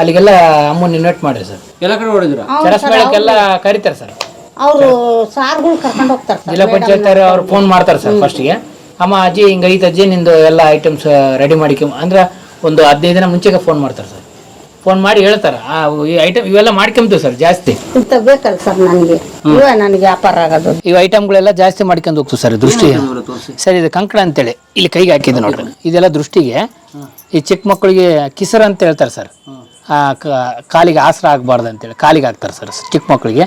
ಅಲ್ಲಿಗೆಲ್ಲ ಅಮ್ಮನ ಇನ್ವೈಟ್ ಮಾಡ್ರಿ ಸರ್. ಎಲ್ಲ ಕಡೆ ಹೊಡೆದ್ರು ಚರಸ್ ಮೇಳಕ್ಕೆಲ್ಲ ಕರೀತಾರೆ ಸರ್. ಅವರು ಸಾರ್ಗಳು ಕರ್ಕೊಂಡು ಹೋಗ್ತಾರೆ ಜಿಲ್ಲಾ ಪಂಚಾಯತ್ ಅವ್ರು ಫೋನ್ ಮಾಡ್ತಾರೆ ಸರ್ ಫಸ್ಟ್ಗೆ ಅಮ್ಮ ಅಜ್ಜಿ ಹಿಂಗೈತೆ ಅಜ್ಜಿ ನಿಂದು ಎಲ್ಲ ಐಟಮ್ಸ್ ರೆಡಿ ಮಾಡಿಕೆ ಅಂದ್ರೆ ಒಂದು ಹದಿನೈದು ದಿನ ಮುಂಚೆಗೆ ಫೋನ್ ಮಾಡ್ತಾರೆ ಸರ್. ಫೋನ್ ಮಾಡಿ ಹೇಳ್ತಾರೆ. ಆ ಈ ಐಟಮ್ ಇವೆಲ್ಲ ಮಾಡ್ಕೊಂತೀವಿ ಸರ್ ಜಾಸ್ತಿ. ಇಂಥ ಬೇಕಲ್ಲ ಸರ್ ನನಗೆ. ಇವ ನನಗೆ ವ್ಯಾಪಾರ ಆಗೋದು. ಈ ಐಟಮ್ಗಳೆಲ್ಲ ಜಾಸ್ತಿ ಮಾಡ್ಕೊಂಡು ಹೋಗ್ತೀವಿ ಸರ್ ದೃಷ್ಟಿ ಸರ್ ಇದು ಕಂಕಣ ಅಂತೇಳಿ. ಇಲ್ಲಿ ಕೈಗೆ ಹಾಕಿದ್ದು ನೋಡ್ರಿ. ಇದೆಲ್ಲ ದೃಷ್ಟಿಗೆ. ಈ ಚಿಕ್ಕ ಮಕ್ಕಳಿಗೆ ಕಿಸರ್ ಅಂತ ಹೇಳ್ತಾರೆ ಸರ್. ಆ ಕ- ಕಾಲಿಗೆ ಆಸರ ಆಗಬಾರ್ದು ಅಂತೇಳಿ. ಕಾಲಿಗೆ ಹಾಕ್ತಾರೆ ಸರ್ ಚಿಕ್ಕ ಮಕ್ಕಳಿಗೆ.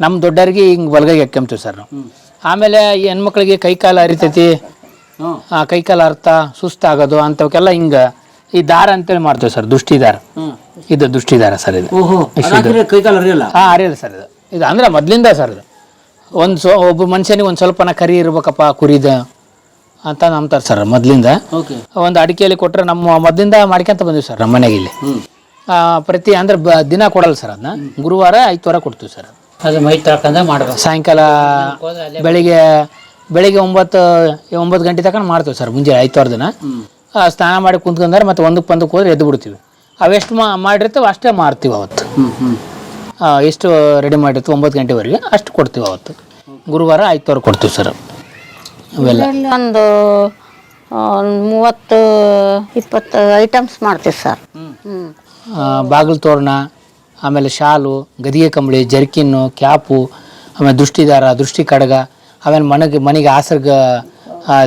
ನಮ್ಮ ದೊಡ್ಡವರಿಗೆ ಹಿಂಗೆ ಬಲಗೈಗೆ ಹಾಕ್ಕೊಂತೀವಿ ಸರ್ ನಾವು. ಆಮೇಲೆ ಈ ಹೆಣ್ಮಕ್ಳಿಗೆ ಕೈ ಕಾಲು ಹರಿತೈತಿ. ಆ ಕೈ ಕಾಲು ಅರ್ಥ ಸುಸ್ತಾಗೋದು ಅಂಥವಕ್ಕೆಲ್ಲ ಹಿಂಗೆ. ಈ ದಾರ ಅಂತೇಳಿ ಮಾಡ್ತೇವೆ ಸರ್ ದೃಷ್ಟಿ ದಾರ. ಇದು ದೃಷ್ಟಿ ದಾರ ಸರ್ ಇದು. ಅರಿಯಲ್ಲ ಹಾಂ ಅರಿಯಲ್ಲ ಸರ್ ಇದು. ಇದು ಅಂದ್ರೆ ಮೊದ್ಲಿಂದ ಸರ್ ಇದು. ಒಂದು ಒಬ್ಬ ಮನುಷ್ಯನಿಗೆ ಒಂದು ಸ್ವಲ್ಪನ ಕರಿ ಇರ್ಬೇಕಪ್ಪ ಕುರಿದ ಅಂತ ನಂಬ್ತಾರೆ ಸರ್ ಮೊದ್ಲಿಂದ. ಒಂದು ಅಡಿಕೆಯಲ್ಲಿ ಕೊಟ್ಟರೆ ನಮ್ಮ ಮೊದ್ಲಿಂದ ಮಾಡ್ಕೊಂತ ಬಂದಿವಿ ಸರ್ ನಮ್ಮ ಮನೆಗೆ ಇಲ್ಲಿ. ಆ, ಪ್ರತಿ ಅಂದ್ರೆ ಬ ದಿನ ಕೊಡಲ್ಲ ಸರ್ ಅದನ್ನ ಗುರುವಾರ ಐದುವಾರ ಕೊಡ್ತೀವಿ ಸರ್ ಅದು ಮೈ ತೊಳ್ಕೊಂಡ ಮಾಡ್ಬೇಕು. ಸಾಯಂಕಾಲ ಬೆಳಿಗ್ಗೆ ಬೆಳಿಗ್ಗೆ ಒಂಬತ್ತು ಒಂಬತ್ತು ಗಂಟೆ ತನಕ ಮಾಡ್ತೀವಿ ಸರ್ ಮುಂಜಾನೆ ಐದುವಾರ ದಿನ. ಆ, ಸ್ನಾನ ಮಾಡಿ ಕುಂತ್ಕೊಂಡ್ರೆ ಮತ್ತೆ ಒಂದಕ್ಕೆ ಒಂದಕ್ಕೆ ಹೋದ್ರೆ ಎದ್ದು ಬಿಡ್ತೀವಿ. ಅವೆಷ್ಟು ಮಾ ಮಾಡಿರ್ತೇವೆ ಅಷ್ಟೇ ಮಾರ್ತೀವಿ ಅವತ್ತು. ಹ್ಮ್ ಹ್ಮ್. ಆ, ಎಷ್ಟು ರೆಡಿ ಮಾಡಿರ್ತೀವಿ ಒಂಬತ್ತು ಗಂಟೆವರೆಗೆ ಅಷ್ಟು ಕೊಡ್ತೀವಿ ಅವತ್ತು. ಗುರುವಾರ ಆಯ್ತವ್ರು ಕೊಡ್ತೀವಿ ಸರ್ ಅವೆಲ್ಲ ಒಂದು ಮೂವತ್ತು ಇಪ್ಪತ್ತು ಐಟಮ್ಸ್ ಮಾಡ್ತೀವಿ ಸರ್ ಹ್ಞೂ ಬಾಗಿಲು ತೋರಣ ಆಮೇಲೆ ಶಾಲು ಗದಿಗೆ ಕಂಬಳಿ ಜರ್ಕಿನ್ನು ಕ್ಯಾಪು ಆಮೇಲೆ ದೃಷ್ಟಿದಾರ ದೃಷ್ಟಿ ಕಡಗ ಆಮೇಲೆ ಮನೆಗೆ ಮನೆಗೆ ಆಸರ್ಗ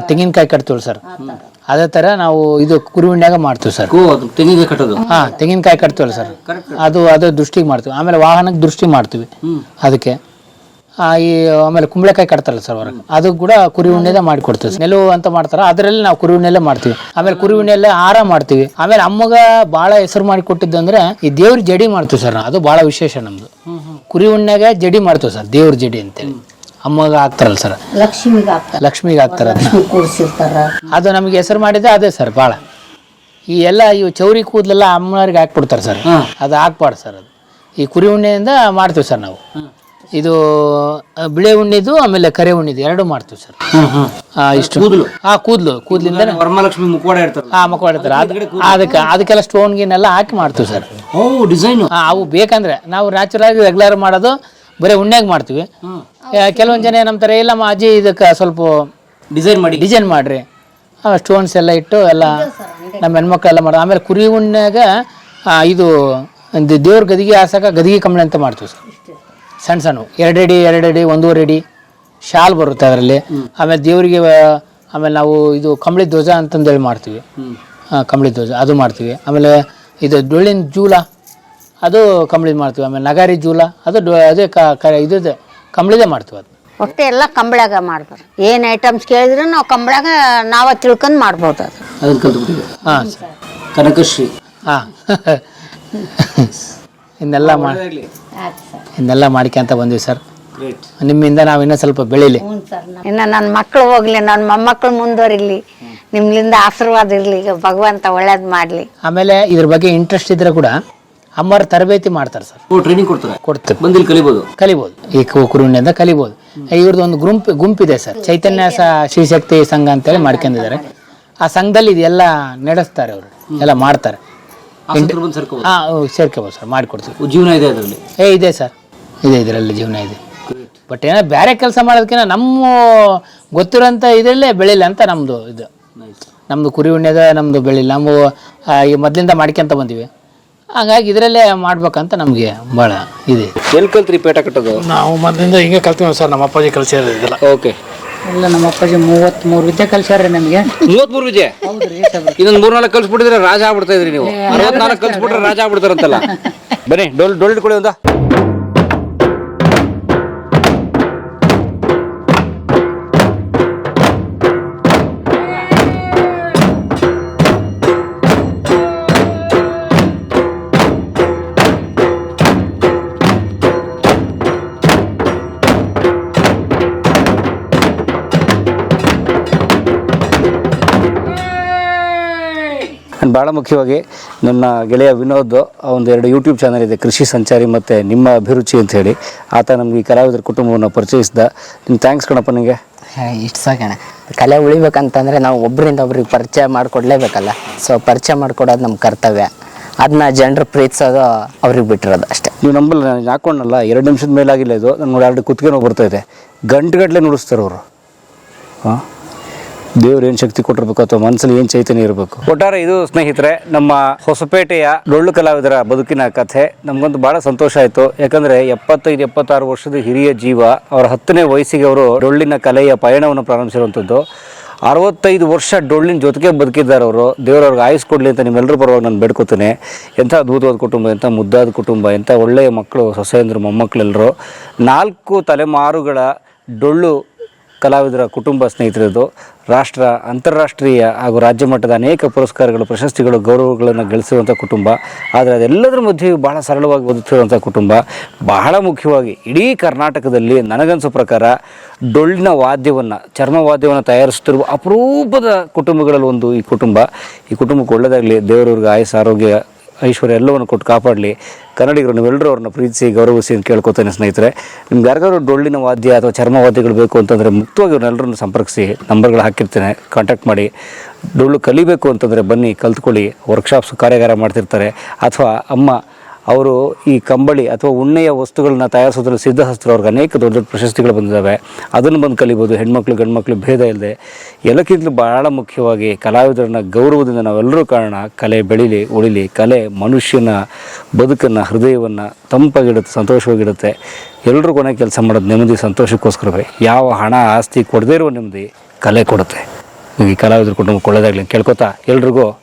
ತೆಂಗಿನಕಾಯಿ ಕಟ್ತೀವಿ ಸರ್ ಅದೇ ತರ ನಾವು ಇದು ಕುರುವಿನ್ಯಾಗ ಮಾಡ್ತೀವಿ ಸರ್. ಕಟ್ಟೋದು? ಹಾಂ ತೆಂಗಿನಕಾಯಿ ಕಟ್ತೀವಲ್ಲ ಸರ್. ಅದು ಅದು ದೃಷ್ಟಿಗೆ ಮಾಡ್ತೀವಿ. ಆಮೇಲೆ ವಾಹನಕ್ಕೆ ದೃಷ್ಟಿ ಮಾಡ್ತೀವಿ. ಅದಕ್ಕೆ. ಆ, ಈ ಆಮೇಲೆ ಕುಂಬಳಕಾಯಿ ಕಟ್ತಾರಲ್ಲ ಸರ್ ಹೊರಗೆ. ಅದು ಕೂಡ ಕುರಿ ಉಣ್ಣೆಲ್ಲ ಮಾಡಿಕೊಡ್ತೀವಿ ನೆಲು ನೆಲವು ಅಂತ ಮಾಡ್ತಾರ ಅದರಲ್ಲಿ ನಾವು ಕುರಿ ಉಣ್ಣೆಲ್ಲ ಮಾಡ್ತೀವಿ. ಆಮೇಲೆ ಕುರಿ ಉಣ್ಣೆಲ್ಲ ಹಾರ ಮಾಡ್ತೀವಿ. ಆಮೇಲೆ ಅಮ್ಮಗ ಬಹಳ ಹೆಸರು ಮಾಡಿ ಕೊಟ್ಟಿದ್ದು ಅಂದ್ರೆ ಈ ದೇವ್ರ ಜಡಿ ಮಾಡ್ತೀವಿ ಸರ್. ಅದು ಬಹಳ ವಿಶೇಷ ನಮ್ದು. ಕುರಿ ಉಣ್ಣೆಗೆ ಜಡಿ ಮಾಡ್ತೀವಿ ಸರ್ ದೇವ್ರ ಜಡಿ ಅಂತೇಳಿ. ಅಮ್ಮಗ ಆಗ್ತಾರಲ್ಲ ಸರ್ ಲಕ್ಷ್ಮಿಗೆ ಹಾಕ್ತಾರೆ ಲಕ್ಷ್ಮಿಗೆ ಹಾಕ್ತಾರೆ ಅದನ್ನ. ಲಕ್ಷ್ಮಿ ಕೂಡಿಸಿರ್ತಾರೆ ಅದು ನಮಗೆ ಹೆಸರು ಮಾಡಿದ್ದೆ ಅದೇ ಸರ್ ಭಾಳ ಈ ಎಲ್ಲ ಇವು ಚೌರಿ ಕೂದಲೆಲ್ಲ ಅಮ್ಮನವ್ರಿಗೆ ಹಾಕ್ಬಿಡ್ತಾರೆ ಸರ್ ಅದು ಹಾಕ್ಬಾರ್ದು ಸರ್ ಅದು. ಈ ಕುರಿ ಉಣ್ಣೆಯಿಂದ ಮಾಡ್ತೀವಿ ಸರ್ ನಾವು. ಇದು ಆ, ಬಿಳೆ ಉಣ್ಣಿದು ಆಮೇಲೆ ಕರೆ ಉಣ್ಣಿದು ಎರಡು ಮಾಡ್ತೀವಿ ಸರ್ ಆ, ಇಷ್ಟು. ಕೂದಲು. ಆ ಕೂದಲು ಕೂದಲಿಂದ ವರಮಹಾಲಕ್ಷ್ಮಿ ಮುಖವಾಡ ಇರ್ತಾರಲ್ಲ. ಆ ಮಕ್ಕಳಿರ್ತಾರೆ ಅದು ಅದಕ್ಕೆ ಅದಕ್ಕೆಲ್ಲ ಸ್ಟೋನ್ ಗಿನ್ನೆಲ್ಲ ಹಾಕಿ ಮಾಡ್ತೀವಿ ಸರ್ ಓ ಡಿಸೈನು ಹಾ ಅವು ಬೇಕಂದ್ರೆ ನಾವು ನ್ಯಾಚುರಲ್ ಆಗಿ ರೆಗ್ಯುಲರ್ ಮಾಡೋದು ಬರೀ ಉಣ್ಣೆಗೆ ಮಾಡ್ತೀವಿ. ಕೆಲವೊಂದು ಜನ ಏನಂತಾರೆ ಇಲ್ಲ ನಮ್ಮ ಅಜ್ಜಿ ಇದಕ್ಕೆ ಸ್ವಲ್ಪ ಡಿಸೈನ್ ಮಾಡಿ. ಡಿಸೈನ್ ಮಾಡ್ರಿ. ಸ್ಟೋನ್ಸ್ ಎಲ್ಲ ಇಟ್ಟು ಎಲ್ಲ ನಮ್ಮ ಹೆಣ್ಮಕ್ಳೆಲ್ಲ ಮಾಡಿ ಮಾಡೋದು. ಆಮೇಲೆ ಕುರಿ ಉಣ್ಣೆಗ ಇದು ದೇವ್ರ ಗದಿಗೆ ಹಾಸಕ ಗದಿಗೆ ಕಂಬಳಿ ಅಂತ ಮಾಡ್ತೀವಿ ಸರ್. ಸಣ್ಣ ಸಣ್ಣ ಎರಡು ಅಡಿ ಎರಡು ಅಡಿ ಒಂದೂವರೆ ಅಡಿ ಶಾಲ್ ಬರುತ್ತೆ ಅದರಲ್ಲಿ. ಆಮೇಲೆ ದೇವರಿಗೆ ಆಮೇಲೆ ನಾವು ಇದು ಕಂಬಳಿ ಧ್ವಜ ಅಂತಂದೇಳಿ ಮಾಡ್ತೀವಿ. ಕಂಬಳಿ ಧ್ವಜ ಅದು ಮಾಡ್ತೀವಿ. ಆಮೇಲೆ ಇದು ಡೊಳ್ಳಿನ ಜೂಲ. ಅದು ಕಂಬಳಿ ಮಾಡ್ತೀವಿ. ಆಮೇಲೆ ನಗಾರಿ ಜೂಲ ಅದು ಡೊ ಅದೇ ಕ ಕ- ಇದಿದೆ ಕಂಬಳಿದೇ ಮಾಡ್ತೀವಿ ಅದು. ಒಟ್ಟು ಎಲ್ಲ ಕಂಬಳಾಗ ಮಾಡ್ತಾರೆ ಏನು ಐಟಮ್ಸ್ ಕೇಳಿದ್ರು ನಾವು ಕಂಬಳಾಗ ನಾವ ತಿಳ್ಕೊಂಡು ಮಾಡ್ಬೋದು ಅದು. ಅದನ್ನ ಕಲ್ತ್ಬಿಟ್ಟಿದೆ ಹಾಂ ಸರ್. ಕನಕಶ್ರೀ. ಹಾಂ. ಇನ್ನೆಲ್ಲ ಮಾಡಿ ಇನ್ನೆಲ್ಲ ಮಾಡ್ಕೊಂತ ಬಂದ್ವಿ ಸರ್. ಗ್ರೇಟ್ ನಿಮ್ಮಿಂದ ನಾವು ಇನ್ನೂ ಸ್ವಲ್ಪ ಬೆಳೀಲಿ. ಇನ್ನು ನನ್ನ ಮಕ್ಕಳು ಹೋಗ್ಲಿ ನನ್ನ ಮೊಮ್ಮಕ್ಕಳು ಮುಂದುವರಿಲಿ ನಿಮ್ಲಿಂದ ಆಶೀರ್ವಾದ ಇರಲಿ ಭಗವಂತ ಒಳ್ಳೇದು ಮಾಡಲಿ. ಆಮೇಲೆ ಇದ್ರ ಬಗ್ಗೆ ಇಂಟ್ರೆಸ್ಟ್ ಇದ್ರೆ ಕೂಡ ಅಮ್ಮರ ತರಬೇತಿ ಮಾಡ್ತಾರೆ ಸರ್. ಟ್ರೈನಿಂಗ್ ಕೊಡ್ತಾರೆ? ಕೊಡ್ತಾರೆ. ಕಲಿಬೋದು? ಕಲಿಬೋದು. ಈ ಕು- ಕಲಿಬಹುದು ಇವ್ರದ್ದು ಒಂದು ಗುಂಪು ಗುಂಪಿದೆ ಸರ್. ಚೈತನ್ಯ ಶ್ರೀ ಶ್ರೀಶಕ್ತಿ ಸಂಘ ಅಂತೇಳಿ ಮಾಡ್ಕೊಂಡಿದ್ದಾರೆ. ಆ ಸಂಘದಲ್ಲಿ ಇದೆಲ್ಲ ನಡೆಸ್ತಾರೆ ಅವರು. ಎಲ್ಲ ಮಾಡ್ತಾರೆ. ಹಾಂ ಸೇರ್ಕೋಬೋದು ಸರ್. ಮಾಡಿಕೊಡ್ತೀವಿ. ಜೀವನ ಇದೆ ಅದರಲ್ಲಿ? ಏ ಇದೆ ಸರ್. ಇದೆ ಇದರಲ್ಲಿ ಜೀವನ ಇದೆ. ಬಟ್ ಏನೋ ಬೇರೆ ಕೆಲಸ ಮಾಡೋದಕ್ಕಿಂತ ನಮ್ಮ ಗೊತ್ತಿರೋಂಥ ಇದರಲ್ಲೇ ಬೆಳಿಲ್ಲ ಅಂತ ನಮ್ಮದು ಇದು. ನಮ್ಮದು ಕುರಿ ಉಣ್ಣೆದ ನಮ್ಮದು ಬೆಳಿಲ್ಲ. ನಾವು ಈ ಮೊದಲಿಂದ ಮಾಡ್ಕೊಂತ ಬಂದೀವಿ. ಹಂಗಾಗಿ ಇದರಲ್ಲೇ ಮಾಡ್ಬೇಕಂತ ನಮಗೆ ಬಹಳ ಇದೆ. ಎಲ್ಲಿ ಕಲ್ತ್ರಿ ಪೇಟ ಕಟ್ಟೋದು? ನಾವು ಮೊದಲಿಂದ ಹಿಂಗೆ ಕಲ್ತೀವಿ ಸರ್ ನಮ್ಮ ಅಪ್ಪಾಜಿ ಕಲ್ಸಿರೋದಿಲ್ಲ ಓಕೆ. ಇಲ್ಲ ನಮ್ಮ ಅಪ್ಪಾಜಿ ಮೂವತ್ತ್ಮೂರು ವಿದ್ಯೆ ಕಲ್ಸ್ಯಾರ್ರಿ ನಮಗೆ. ಮೂವತ್ಮೂರು ವಿಜಯ ಇದೊಂದು ಮೂರ್ನಾಲ್ಕು ಕಲ್ಸ್ಬಿಟ್ಟಿದ್ರೆ ರಾಜ ಆಗ್ಬಿಡ್ತಾ ಇದ್ರಿ ನೀವು. ಅರವತ್ನಾಲ್ಕು ಕಲ್ಸ್ಬಿಟ್ರೆ ರಾಜ ಆಗ್ಬಿಡ್ತಾರಂತಲ್ಲ. ಬನ್ನಿ ಡೋಲ್ ಡೋಲ್ ಇಟ್ಕೊಳ್ಳಿ ಒಂದ. ಭಾಳ ಮುಖ್ಯವಾಗಿ ನನ್ನ ಗೆಳೆಯ ವಿನೋದ್ ಒಂದು ಎರಡು ಯೂಟ್ಯೂಬ್ ಚಾನಲ್ ಇದೆ ಕೃಷಿ ಸಂಚಾರಿ ಮತ್ತು ನಿಮ್ಮ ಅಭಿರುಚಿ ಅಂತ ಹೇಳಿ. ಆತ ನಮಗೆ ಈ ಕಲಾವಿದರ ಕುಟುಂಬವನ್ನು ಪರಿಚಯಿಸಿದ. ನಿಮ್ಮ ಥ್ಯಾಂಕ್ಸ್ ಕಣಪ್ಪ ನಿಮಗೆ ಇಷ್ಟು ಸಾಕಣ ಕಲೆ ಉಳಿಬೇಕಂತಂದರೆ ನಾವು ಒಬ್ಬರಿಂದ ಒಬ್ರಿಗೆ ಪರಿಚಯ ಮಾಡಿಕೊಡ್ಲೇಬೇಕಲ್ಲ. ಸೊ ಪರಿಚಯ ಮಾಡಿಕೊಡೋದು ನಮ್ಮ ಕರ್ತವ್ಯ. ಅದನ್ನ ಜನರು ಪ್ರೀತಿಸೋದು ಅವ್ರಿಗೆ ಬಿಟ್ಟಿರೋದು ಅಷ್ಟೇ. ನೀವು ನಂಬಲ್ಲ ನಾನು ಹಾಕೊಂಡಲ್ಲ. ಎರಡು ನಿಮಿಷದ ಮೇಲಾಗಿಲ್ಲ ಇದು. ನೋಡಿ ಎರಡು ಕುತ್ಕೊಂಡು ಬರ್ತಾ ಇದೆ. ಗಂಟೆಗಟ್ಟಲೆ ನುಡಿಸ್ತಾರೆ ಅವರು. ಹಾಂ? ದೇವ್ರು ಏನು ಶಕ್ತಿ ಕೊಟ್ಟಿರ್ಬೇಕು ಅಥವಾ ಮನಸ್ಸಲ್ಲಿ ಏನು ಚೈತನ್ಯ ಇರಬೇಕು? ಒಟ್ಟಾರೆ ಇದು ಸ್ನೇಹಿತರೆ, ನಮ್ಮ ಹೊಸಪೇಟೆಯ ಡೊಳ್ಳು ಕಲಾವಿದರ ಬದುಕಿನ ಕಥೆ. ನಮ್ಗೊಂದು ಬಹಳ ಸಂತೋಷ ಆಯಿತು. ಯಾಕಂದ್ರೆ ಎಪ್ಪತ್ತೈದು, ಎಪ್ಪತ್ತಾರು ವರ್ಷದ ಹಿರಿಯ ಜೀವ, ಅವರ ಹತ್ತನೇ ವಯಸ್ಸಿಗೆ ಅವರು ಡೊಳ್ಳಿನ ಕಲೆಯ ಪಯಣವನ್ನು ಪ್ರಾರಂಭಿಸಿರುವಂಥದ್ದು. ಅರವತ್ತೈದು ವರ್ಷ ಡೊಳ್ಳಿನ ಜೊತೆಗೆ ಬದುಕಿದ್ದಾರೆ ಅವರು. ದೇವರವ್ರಿಗೆ ಆಯುಸ್ ಕೊಡಲಿ ಅಂತ ನಿಮ್ಮೆಲ್ಲರೂ ಪರವಾಗಿ ನಾನು ಬೇಡ್ಕೊತೀನಿ. ಎಂಥ ಅದ್ಭುತವಾದ ಕುಟುಂಬ, ಎಂಥ ಮುದ್ದಾದ ಕುಟುಂಬ, ಎಂಥ ಒಳ್ಳೆಯ ಮಕ್ಕಳು, ಸೊಸೆಯಂದರು ಮೊಮ್ಮಕ್ಕಳೆಲ್ಲರೂ ನಾಲ್ಕು ತಲೆಮಾರುಗಳ ಡೊಳ್ಳು ಕಲಾವಿದರ ಕುಟುಂಬ ಸ್ನೇಹಿತರದು ರಾಷ್ಟ್ರ, ಅಂತಾರಾಷ್ಟ್ರೀಯ ಹಾಗೂ ರಾಜ್ಯ ಮಟ್ಟದ ಅನೇಕ ಪುರಸ್ಕಾರಗಳು, ಪ್ರಶಸ್ತಿಗಳು, ಗೌರವಗಳನ್ನು ಗಳಿಸಿರುವಂಥ ಕುಟುಂಬ. ಆದರೆ ಅದೆಲ್ಲದರ ಮಧ್ಯೆಯೂ ಬಹಳ ಸರಳವಾಗಿ ಬದುಕಿರುವಂಥ ಕುಟುಂಬ. ಬಹಳ ಮುಖ್ಯವಾಗಿ ಇಡೀ ಕರ್ನಾಟಕದಲ್ಲಿ ನನಗನ್ಸೋ ಪ್ರಕಾರ ಡೊಳ್ಳಿನ ವಾದ್ಯವನ್ನು, ಚರ್ಮ ವಾದ್ಯವನ್ನು ತಯಾರಿಸುತ್ತಿರುವ ಅಪರೂಪದ ಕುಟುಂಬಗಳಲ್ಲಿ ಒಂದು ಈ ಕುಟುಂಬ. ಈ ಕುಟುಂಬಕ್ಕೆ ಒಳ್ಳೆಯದಾಗಲಿ, ದೇವರವ್ರಿಗೆ ಆಯಸ್ಸು, ಆರೋಗ್ಯ ಐಶ್ವರ್ಯ ಎಲ್ಲವನ್ನು ಕೊಟ್ಟು ಕಾಪಾಡಲಿ. ಕನ್ನಡಿಗರು ನೀವೆಲ್ಲರೂ ಅವ್ರನ್ನ ಪ್ರೀತಿಸಿ ಗೌರವಿಸಿ ಅಂತ ಕೇಳ್ಕೊತೇನೆ ಸ್ನೇಹಿತರೆ. ನಿಮ್ಗೆ ಯಾರಿಗಾದ್ರು ಡೊಳ್ಳಿನ ವಾದ್ಯ ಅಥವಾ ಚರ್ಮ ವಾದ್ಯಗಳು ಬೇಕು ಅಂತಂದರೆ ಮುಕ್ತವಾಗಿ ಅವ್ರನ್ನೆಲ್ಲರನ್ನು ಸಂಪರ್ಕಿಸಿ, ನಂಬರ್ಗಳು ಹಾಕಿರ್ತೇನೆ ಕಾಂಟ್ಯಾಕ್ಟ್ ಮಾಡಿ. ಡೊಳ್ಳು ಕಲಿಬೇಕು ಅಂತಂದರೆ ಬನ್ನಿ, ಕಲ್ತ್ಕೊಳ್ಳಿ. ವರ್ಕ್ಶಾಪ್ಸ್ ಕಾರ್ಯಾಗಾರ ಮಾಡ್ತಿರ್ತಾರೆ. ಅಥವಾ ಅಮ್ಮ ಅವರು ಈ ಕಂಬಳಿ ಅಥವಾ ಉಣ್ಣೆಯ ವಸ್ತುಗಳನ್ನ ತಯಾರಿಸೋದ್ರಲ್ಲಿ ಸಿದ್ಧಹಸ್ತರು ಅವ್ರಿಗೆ ಅನೇಕ ದೊಡ್ಡ ದೊಡ್ಡ ಪ್ರಶಸ್ತಿಗಳು ಬಂದಿದ್ದಾವೆ ಅದನ್ನು ಬಂದು ಕಲಿಬೋದು. ಹೆಣ್ಮಕ್ಳು, ಗಂಡ್ಮಕ್ಳು ಭೇದ ಇಲ್ಲದೆ ಎಲ್ಲಕ್ಕಿಂತಲೂ ಭಾಳ ಮುಖ್ಯವಾಗಿ ಕಲಾವಿದರನ್ನ ಗೌರವದಿಂದ ನಾವೆಲ್ಲರೂ ಕಾರಣ ಕಲೆ ಬೆಳೀಲಿ, ಉಳಿಲಿ. ಕಲೆ ಮನುಷ್ಯನ ಬದುಕನ್ನು, ಹೃದಯವನ್ನು ತಂಪಾಗಿಡುತ್ತೆ, ಸಂತೋಷವಾಗಿಡುತ್ತೆ. ಎಲ್ಲರೂ ಕೊನೆ ಕೆಲಸ ಮಾಡೋದು ನೆಮ್ಮದಿ, ಸಂತೋಷಕ್ಕೋಸ್ಕರವೇ. ಯಾವ ಹಣ, ಆಸ್ತಿ ಕೊಡದೇ ಇರುವ ನೆಮ್ಮದಿ ಕಲೆ ಕೊಡುತ್ತೆ. ಈ ಕಲಾವಿದರು ಕುಟುಂಬಕ್ಕೆ ಒಳ್ಳೆಯದಾಗಲಿ ಕೇಳ್ಕೊತಾ ಎಲ್ರಿಗೂ